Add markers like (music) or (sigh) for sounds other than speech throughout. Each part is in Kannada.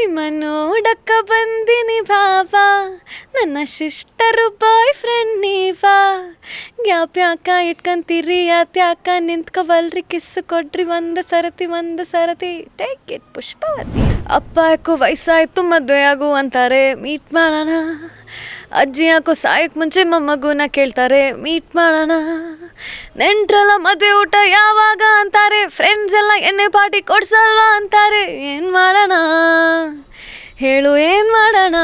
ನಿಮ್ಮ ನೋಡಕ್ಕ ಬಂದಿನಿ ಬಾಬಾ. ನನ್ನ ಶಿಷ್ಟರು ಬಾಯ್ ಫ್ರೆಂಡ್ ನೀವಾ? ಗ್ಯಾಪ್ ಯಾಕ ಇಟ್ಕಂತೀರಿ? ಯಾತ್ಯಾಕ ನಿಂತ್ಕೊಬಲ್ರಿ ಕಿಸ್ ಕೊಡ್ರಿ ಒಂದು ಸರತಿ ಒಂದು ಸರತಿ. Take it Pushpavati. ಅಪ್ಪ ಯಾಕೋ ವಯಸ್ಸಾಯ್ತು ಮದುವೆ ಆಗು ಅಂತಾರೆ. ಮೀಟ್ ಮಾಡೋಣ. ಅಜ್ಜಿ ಯಾಕೋ ಸಾಯಕ್ ಮುಂಚೆ ಮೊಮ್ಮಗುನ ಕೇಳ್ತಾರೆ, ಮೀಟ್ ಮಾಡೋಣ. ನೆಂಟ್ರಲ್ಲ ಮದುವೆ ಊಟ ಯಾವಾಗ ಅಂತಾರೆ ಫ್ರೆಂಡ್ಸ್ ಎಲ್ಲ ಎಣ್ಣೆ ಪಾರ್ಟಿ ಕೊಡ್ಸಲ್ವಾ ಅಂತಾರೆ, ಏನು ಮಾಡೋಣ? ಹೇಳು, ಏನು ಮಾಡೋಣ?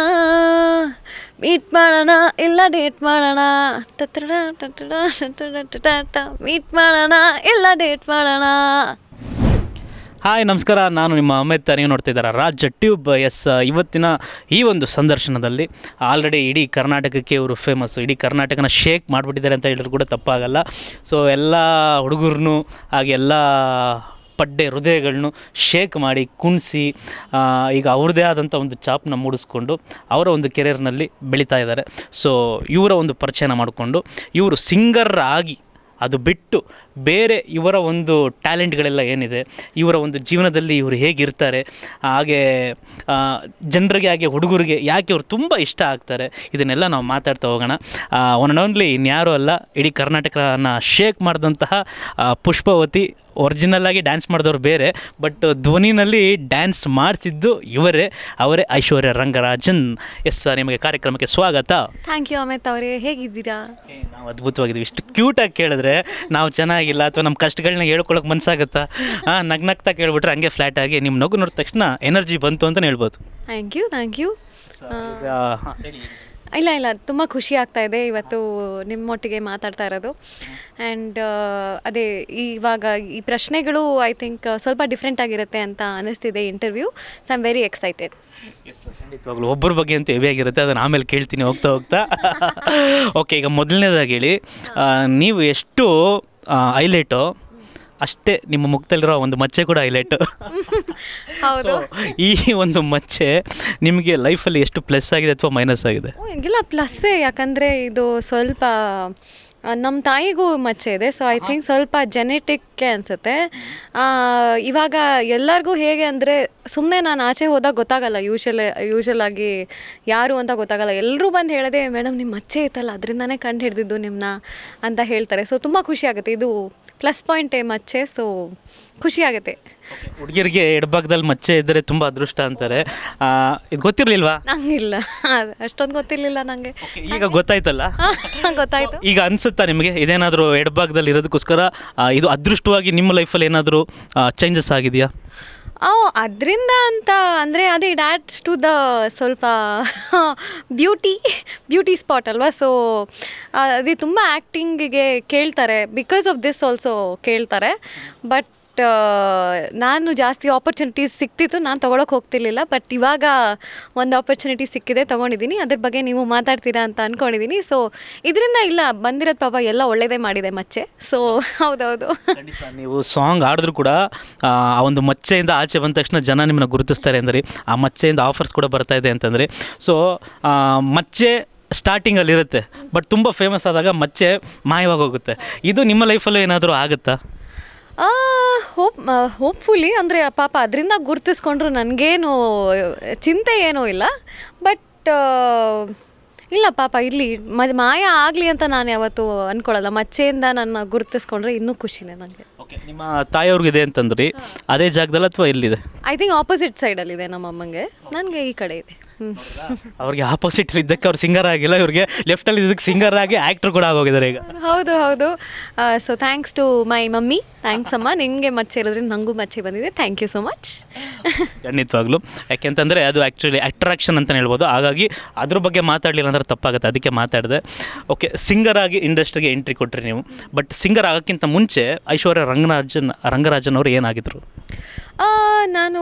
ಮೀಟ್ ಮಾಡೋಣ ಇಲ್ಲ ಡೇಟ್ ಮಾಡೋಣ? ಟಟಡ ಟಟಡ ಟಟಡ, ಮೀಟ್ ಮಾಡೋಣ ಇಲ್ಲ ಡೇಟ್ ಮಾಡೋಣ? ಹಾಯ್, ನಮಸ್ಕಾರ. ನಾನು ನಿಮ್ಮ ಅಮಿತ್. ನೀವು ನೋಡ್ತಾ ಇದ್ದಾರೆ ರಾಜ್ ಟ್ಯೂಬ್. ಎಸ್, ಇವತ್ತಿನ ಈ ಒಂದು ಸಂದರ್ಶನದಲ್ಲಿ ಆಲ್ರೆಡಿ ಇಡೀ ಕರ್ನಾಟಕಕ್ಕೆ ಇವರು ಫೇಮಸ್ ಇಡೀ ಕರ್ನಾಟಕನ ಶೇಕ್ ಮಾಡಿಬಿಟ್ಟಿದ್ದಾರೆ ಅಂತ ಹೇಳಿದ್ರು ಕೂಡ ತಪ್ಪಾಗಲ್ಲ. ಸೊ ಎಲ್ಲ ಹುಡುಗರನ್ನು ಹಾಗೆ ಎಲ್ಲ ಪಡ್ಡೆ ಹೃದಯಗಳನ್ನು ಶೇಕ್ ಮಾಡಿ, ಕುಣಿಸಿ ಈಗ ಅವ್ರದ್ದೇ ಆದಂಥ ಒಂದು ಚಾಪ್ನ ಮೂಡಿಸ್ಕೊಂಡು ಅವರ ಒಂದು ಕೆರಿಯರ್ನಲ್ಲಿ ಬೆಳೀತಾ ಇದ್ದಾರೆ. ಸೊ ಇವರ ಒಂದು ಪರಿಚಯನ ಮಾಡಿಕೊಂಡು ಇವರು ಸಿಂಗರ್ ಆಗಿ ಅದು ಬಿಟ್ಟು ಬೇರೆ ಇವರ ಒಂದು ಟ್ಯಾಲೆಂಟ್ಗಳೆಲ್ಲ ಏನಿದೆ, ಇವರ ಒಂದು ಜೀವನದಲ್ಲಿ ಇವರು ಹೇಗಿರ್ತಾರೆ, ಹಾಗೆ ಜನರಿಗೆ ಹಾಗೆ ಹುಡುಗರಿಗೆ ಯಾಕೆ ಇವರು ತುಂಬ ಇಷ್ಟ ಆಗ್ತಾರೆ, ಇದನ್ನೆಲ್ಲ ನಾವು ಮಾತಾಡ್ತಾ ಹೋಗೋಣ. ಒನ್ ಆ್ಯಂಡ್ ಓನ್ಲಿ ಇನ್ಯಾರೂ ಅಲ್ಲ, ಇಡೀ ಕರ್ನಾಟಕನ ಶೇಕ್ ಮಾಡಿದಂತಹ ಪುಷ್ಪವತಿ ಒರಿಜಿನಲ್ ಆಗಿ ಡ್ಯಾನ್ಸ್ ಮಾಡಿದವರು ಬೇರೆ ಬಟ್ ಧ್ವನಿನಲ್ಲಿ ಡ್ಯಾನ್ಸ್ ಮಾಡಿಸಿದ್ದು ಇವರೇ. ಅವರೇ ಐಶ್ವರ್ಯ ರಂಗರಾಜನ್. ಎಸ್ ಸರ್ ನಿಮಗೆ ಕಾರ್ಯಕ್ರಮಕ್ಕೆ ಸ್ವಾಗತ. ಥ್ಯಾಂಕ್ ಯು ಅಮಿತ್ ಅವರೇ. ಹೇಗಿದ್ದೀರಾ? ನಾವು ಅದ್ಭುತವಾಗಿದ್ದೀವಿ. ಇಷ್ಟು ಕ್ಯೂಟಾಗಿ ಕೇಳಿದ್ರೆ ನಾವು ಚೆನ್ನಾಗಿಲ್ಲ ಅಥವಾ ನಮ್ಮ ಕಷ್ಟಗಳನ್ನ ಹೇಳ್ಕೊಳಕ್ಕೆ ಮನ್ಸಾಗುತ್ತಾ? ಹಾಂ ನಗ್ನಗ್ತಾ ಕೇಳ್ಬಿಟ್ರೆ ಹಂಗೆ ಫ್ಲ್ಯಾಟ್ ಆಗಿ ನಿಮ್ಮ ನಗು ನೋಡಿದ ತಕ್ಷಣ ಎನರ್ಜಿ ಬಂತು ಅಂತಲೇ ಹೇಳ್ಬೋದು. Thank you thank you. ಇಲ್ಲ ಇಲ್ಲ, ತುಂಬ ಖುಷಿ ಆಗ್ತಾ ಇದೆ ಇವತ್ತು ನಿಮ್ಮೊಟ್ಟಿಗೆ ಮಾತಾಡ್ತಾ ಇರೋದು. ಆ್ಯಂಡ್ ಅದೇ, ಇವಾಗ ಈ ಪ್ರಶ್ನೆಗಳು ಐ ಥಿಂಕ್ ಸ್ವಲ್ಪ ಡಿಫ್ರೆಂಟ್ ಆಗಿರುತ್ತೆ ಅಂತ ಅನ್ನಿಸ್ತಿದೆ interview so I'm very excited ಖಂಡಿತವಾಗ್ಲೂ. ಒಬ್ಬರ ಬಗ್ಗೆ ಅಂತೂ ಹೆವಿ ಆಗಿರುತ್ತೆ. ಅದನ್ನು ಆಮೇಲೆ ಕೇಳ್ತೀನಿ ಹೋಗ್ತಾ ಹೋಗ್ತಾ. (laughs) ಓಕೆ ಈಗ ಮೊದಲನೇದಾಗಿ ಹೇಳಿ ನೀವು ಎಷ್ಟು ಹೈಲೈಟು ಅಷ್ಟೇ ನಿಮ್ಮ ಮುಖದಲ್ಲಿರೋ ಒಂದು ಮಚ್ಚೆ ಕೂಡ ಹೈಲೈಟ್ (laughs) ಹೌದು. ಈ ಒಂದು ಮಚ್ಚೆ ನಿಮಗೆ ಲೈಫಲ್ಲಿ ಎಷ್ಟು ಪ್ಲಸ್ ಆಗಿದೆ ಅಥವಾ ಮೈನಸ್ ಆಗಿದೆ? ಇಲ್ಲ ಪ್ಲಸ್ಸೇ ಯಾಕಂದರೆ ಇದು ಸ್ವಲ್ಪ ನಮ್ಮ ತಾಯಿಗೂ ಮಚ್ಚೆ ಇದೆ. ಸೊ ಐ ಥಿಂಕ್ ಸ್ವಲ್ಪ ಜೆನೆಟಿಕ್ಕೆ ಅನಿಸುತ್ತೆ. ಇವಾಗ ಎಲ್ಲರಿಗೂ ಹೇಗೆ ಅಂದರೆ ಸುಮ್ಮನೆ ನಾನು ಆಚೆ ಹೋದಾಗ ಗೊತ್ತಾಗಲ್ಲ. ಯೂಶಲ್ ಯೂಶಲ್ ಆಗಿ ಯಾರು ಅಂತ ಗೊತ್ತಾಗಲ್ಲ. ಎಲ್ಲರೂ ಬಂದು ಹೇಳಿದೆ ಮೇಡಮ್ ನಿಮ್ಮ ಮಚ್ಚೆ ಇತ್ತಲ್ಲ ಅದರಿಂದನೇ ಕಂಡು ಹಿಡಿದಿದ್ದು ನಿಮ್ಮನ್ನ ಅಂತ ಹೇಳ್ತಾರೆ. ಸೊ ತುಂಬ ಖುಷಿ ಆಗುತ್ತೆ. ಇದು ಪ್ಲಸ್ ಪಾಯಿಂಟ್ ಮಚ್ಚೆ ಸೊ ಖುಷಿ ಆಗುತ್ತೆ. ಹುಡುಗಿಯರಿಗೆ ಎಡಭಾಗದಲ್ಲಿ ಮಚ್ಚೆ ಇದ್ದರೆ ತುಂಬ ಅದೃಷ್ಟ ಅಂತಾರೆ. ಆ, ಇದು ಗೊತ್ತಿರಲಿಲ್ವಾ? ನಂಗಿಲ್ಲ. ಅಷ್ಟೊಂದು ಗೊತ್ತಿರಲಿಲ್ಲ ನನಗೆ ಈಗ ಗೊತ್ತಾಯ್ತಲ್ಲ? (laughs) ಗೊತ್ತಾಯ್ತು. ಈಗ ಅನ್ಸುತ್ತಾ ನಿಮಗೆ ಇದೇನಾದರೂ ಎಡಭಾಗದಲ್ಲಿ ಇರೋದಕ್ಕೋಸ್ಕರ ಆ, ಇದು ಅದೃಷ್ಟವಾಗಿ ನಿಮ್ಮ ಲೈಫಲ್ಲಿ ಏನಾದರೂ ಚೇಂಜಸ್ ಆಗಿದೆಯಾ? ಅದರಿಂದ ಅಂತ ಅಂದರೆ ಅದೇ ಡ್ಯಾಟ್ಸ್ ಟು ದ ಸ್ವಲ್ಪ ಬ್ಯೂಟಿ ಬ್ಯೂಟಿ ಸ್ಪಾಟ್ ಅಲ್ವಾ? ಸೊ ಅದೇ ತುಂಬ ಆ್ಯಕ್ಟಿಂಗಿಗೆ ಕೇಳ್ತಾರೆ. ಬಿಕಾಸ್ ಆಫ್ ದಿಸ್ ಆಲ್ಸೋ ಕೇಳ್ತಾರೆ. ಬಟ್ ನಾನು ಜಾಸ್ತಿ ಆಪರ್ಚುನಿಟೀಸ್ ಸಿಕ್ತಿತ್ತು, ನಾನು ತೊಗೊಳಕ್ಕೆ ಹೋಗ್ತಿರ್ಲಿಲ್ಲ. ಬಟ್ ಇವಾಗ ಒಂದು ಆಪರ್ಚುನಿಟಿ ಸಿಕ್ಕಿದೆ ತೊಗೊಂಡಿದ್ದೀನಿ ಅದ್ರ ಬಗ್ಗೆ ನೀವು ಮಾತಾಡ್ತೀರಾ ಅಂತ ಅಂದ್ಕೊಂಡಿದ್ದೀನಿ ಸೊ ಇದರಿಂದ ಇಲ್ಲ, ಬಂದಿರೋದು ಪಾಪ ಎಲ್ಲ ಒಳ್ಳೇದೇ ಮಾಡಿದೆ ಮಚ್ಚೆ. ಸೊ (laughs) ಹೌದೌದು. ನೀವು ಸಾಂಗ್ ಆಡಿದ್ರು ಕೂಡ, ಆ ಒಂದು ಮಚ್ಚೆಯಿಂದ ಆಚೆ ಬಂದ ತಕ್ಷಣ ಜನ ನಿಮ್ಮನ್ನ ಗುರುತಿಸ್ತಾರೆ ಅಂದರೆ, ಆ ಮಚ್ಚೆಯಿಂದ ಆಫರ್ಸ್ ಕೂಡ ಬರ್ತಾ ಇದೆ ಅಂತಂದರೆ. ಸೊ ಮಚ್ಚೆ ಸ್ಟಾರ್ಟಿಂಗಲ್ಲಿ ಇರುತ್ತೆ ಬಟ್ ತುಂಬ ಫೇಮಸ್ ಆದಾಗ ಮಚ್ಚೆ ಮಾಯವಾಗಿ ಹೋಗುತ್ತೆ ಇದು ನಿಮ್ಮ ಲೈಫಲ್ಲೂ ಏನಾದರೂ ಆಗುತ್ತಾ? ಹೋಪ್ ಹೋಪ್ಫುಲಿ ಅಂದರೆ ಪಾಪ ಅದರಿಂದ ಗುರ್ತಿಸ್ಕೊಂಡ್ರು ನನಗೇನು ಚಿಂತೆ ಏನೂ ಇಲ್ಲ. ಬಟ್ ಇಲ್ಲ ಪಾಪ ಇರಲಿ ಮ ಮಾಯ ಆಗಲಿ ಅಂತ ನಾನು ಯಾವತ್ತೂ ಅಂದ್ಕೊಳ್ಳಲ್ಲ ಮಚ್ಚೆಯಿಂದ ನನ್ನ ಗುರುತಿಸ್ಕೊಂಡ್ರೆ ಇನ್ನೂ ಖುಷಿನೇ ನನಗೆ ಓಕೆ ನಿಮ್ಮ ತಾಯಿಯವ್ರಿಗಿದೆ ಅಂತಂದ್ರಿ. ಅದೇ ಜಾಗದಲ್ಲಿ ಅಥವಾ ಎಲ್ಲಿದೆ ಐ ಥಿಂಕ್ ಆಪೋಸಿಟ್ ಸೈಡಲ್ಲಿದೆ ನಮ್ಮ ಅಮ್ಮಂಗೆ. ನನಗೆ ಈ ಕಡೆ ಇದೆ. ಅವ್ರಿಗೆ ಆಪೋಸಿಟ್ ಇದ್ದಕ್ಕೆ ಅವ್ರು ಸಿಂಗರ್ ಆಗಿಲ್ಲ ಇವ್ರಿಗೆ ಲೆಫ್ಟಲ್ಲಿ ಇದ್ದಕ್ಕೆ ಸಿಂಗರ್ ಆಗಿ ಆ್ಯಕ್ಟ್ರ್ ಕೂಡ ಆಗೋಗಿದ್ದಾರೆ ಈಗ. ಹೌದು ಹೌದು. So thanks to my mummy thanks ಅಮ್ಮ. ನಿಮಗೆ ಮಚ್ಚೆ ಇರೋದ್ರಿಂದ ನನಗೂ ಮಚ್ಚೆ ಬಂದಿದೆ. ಥ್ಯಾಂಕ್ ಯು ಸೊ ಮಚ್ ಖಂಡಿತವಾಗ್ಲೂ. ಯಾಕೆಂತಂದರೆ ಅದು ಆ್ಯಕ್ಚುಲಿ ಅಟ್ರಾಕ್ಷನ್ ಅಂತಲೇ ಹೇಳ್ಬೋದು. ಹಾಗಾಗಿ ಅದ್ರ ಬಗ್ಗೆ ಮಾತಾಡಲಿಲ್ಲ ಅಂದ್ರೆ ತಪ್ಪಾಗುತ್ತೆ. ಅದಕ್ಕೆ ಮಾತಾಡಿದೆ. ಓಕೆ ಸಿಂಗರ್ ಆಗಿ ಇಂಡಸ್ಟ್ರಿಗೆ ಎಂಟ್ರಿ ಕೊಟ್ರಿ ನೀವು. ಬಟ್ ಸಿಂಗರ್ ಆಗೋಕ್ಕಿಂತ ಮುಂಚೆ ಐಶ್ವರ್ಯ ರಂಗರಾಜನ್ ರಂಗರಾಜನ್ ಅವರು ಏನಾಗಿದ್ರು? ನಾನು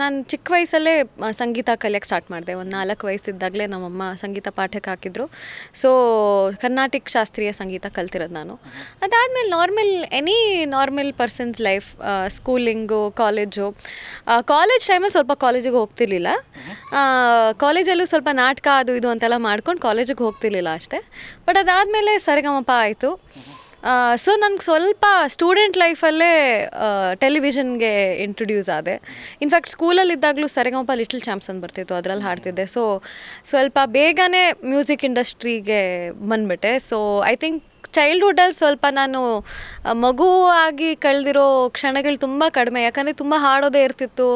ನಾನು ಚಿಕ್ಕ ವಯಸ್ಸಲ್ಲೇ ಸಂಗೀತ ಕಲಿಯೋಕ್ಕೆ ಸ್ಟಾರ್ಟ್ ಮಾಡಿದೆ. ಒಂದು ನಾಲ್ಕು ವಯಸ್ಸಿದ್ದಾಗಲೇ ನಮ್ಮಮ್ಮ ಸಂಗೀತ ಪಾಠಕ್ಕೆ ಹಾಕಿದ್ರು. ಸೊ ಕರ್ನಾಟಕ ಶಾಸ್ತ್ರೀಯ ಸಂಗೀತ ಕಲ್ತಿರೋದು ನಾನು. ಅದಾದಮೇಲೆ normal, any normal person's life schooling, college college ಟೈಮಲ್ಲಿ ಸ್ವಲ್ಪ ಕಾಲೇಜಿಗೆ ಹೋಗ್ತಿರ್ಲಿಲ್ಲ. ಕಾಲೇಜಲ್ಲೂ ಸ್ವಲ್ಪ ನಾಟಕ ಅದು ಇದು ಅಂತೆಲ್ಲ ಮಾಡ್ಕೊಂಡು ಕಾಲೇಜಿಗೆ ಹೋಗ್ತಿರ್ಲಿಲ್ಲ ಅಷ್ಟೇ. ಬಟ್ ಅದಾದಮೇಲೆ ಸರಿಗಮಪ ಆಯಿತು. ಸೊ ನನಗೆ ಸ್ವಲ್ಪ ಸ್ಟೂಡೆಂಟ್ ಲೈಫಲ್ಲೇ ಟೆಲಿವಿಷನ್ಗೆ ಇಂಟ್ರೊಡ್ಯೂಸ್ ಆದೆ. ಇನ್ಫ್ಯಾಕ್ಟ್ ಸ್ಕೂಲಲ್ಲಿದ್ದಾಗಲೂ ಸರಿಗಮಪ ಲಿಟಲ್ ಚಾಂಪ್ಸ್ ಅಂತ ಬರ್ತಿತ್ತು, ಅದರಲ್ಲಿ ಹಾಡ್ತಿದ್ದೆ. ಸೊ ಸ್ವಲ್ಪ ಬೇಗನೆ ಮ್ಯೂಸಿಕ್ ಇಂಡಸ್ಟ್ರಿಗೆ ಬಂದ್ಬಿಟ್ಟೆ. ಸೊ ಐ ಥಿಂಕ್ ಚೈಲ್ಡ್ಹುಡ್ಡಲ್ಲಿ ಸ್ವಲ್ಪ ನಾನು ಮಗುವಾಗಿ ಕಳೆದಿರೋ ಕ್ಷಣಗಳು ತುಂಬ ಕಡಿಮೆ. ಯಾಕಂದರೆ ತುಂಬ ಹಾಡೋದೇ ಇರ್ತಿತ್ತು.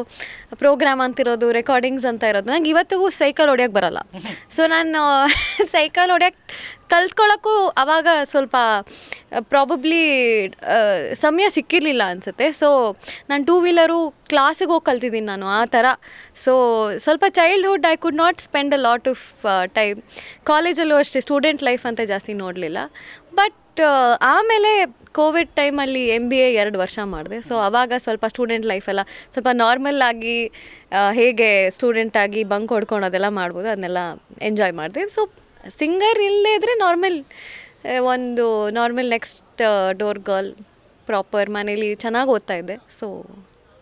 ಪ್ರೋಗ್ರಾಮ್ ಅಂತಿರೋದು ರೆಕಾರ್ಡಿಂಗ್ಸ್ ಅಂತ ಇರೋದು. ನಂಗೆ ಇವತ್ತಿಗೂ ಸೈಕಲ್ ಹೊಡ್ಯೋಕ್ಕೆ ಬರಲ್ಲ. ಸೊ ನಾನು ಸೈಕಲ್ (laughs) ಹೊಡ್ಯಕ್ಕೆ ಕಲ್ತ್ಕೊಳ್ಳೋಕ್ಕೂ ಅವಾಗ ಸ್ವಲ್ಪ ಪ್ರಾಬಬ್ಲಿ ಸಮಯ ಸಿಕ್ಕಿರಲಿಲ್ಲ ಅನಿಸುತ್ತೆ. ಸೊ ನಾನು ಟೂ ವೀಲರು ಕ್ಲಾಸಿಗೆ ಹೋಗಿ ಕಲ್ತಿದ್ದೀನಿ ನಾನು ಆ ಥರ. ಸೊ ಸ್ವಲ್ಪ childhood I could not spend a lot of time ಕಾಲೇಜಲ್ಲೂ ಅಷ್ಟೇ ಸ್ಟೂಡೆಂಟ್ ಲೈಫ್ ಅಂತ ಜಾಸ್ತಿ ನೋಡಲಿಲ್ಲ. ಬಟ್ ಆಮೇಲೆ ಕೋವಿಡ್ ಟೈಮಲ್ಲಿ ಎಂ ಬಿ ಎ ಎರಡು ವರ್ಷ ಮಾಡಿದೆ. ಸೊ ಅವಾಗ ಸ್ವಲ್ಪ ಸ್ಟೂಡೆಂಟ್ ಲೈಫೆಲ್ಲ ಸ್ವಲ್ಪ ನಾರ್ಮಲ್ ಆಗಿ ಹೇಗೆ ಸ್ಟೂಡೆಂಟ್ ಆಗಿ ಬಂಕ್ ಹೊಡ್ಕೊಳೋದೆಲ್ಲ ಮಾಡ್ಬೋದು, ಅದನ್ನೆಲ್ಲ ಎಂಜಾಯ್ ಮಾಡಿದೆ. ಸೊ ಸಿಂಗರ್ ಇಲ್ಲದೇ ಇದ್ದರೆ ನಾರ್ಮಲ್ ಒಂದು normal next door girl proper ಮನೇಲಿ ಚೆನ್ನಾಗಿ ಓದ್ತಾ ಇದ್ದೆ. ಸೊ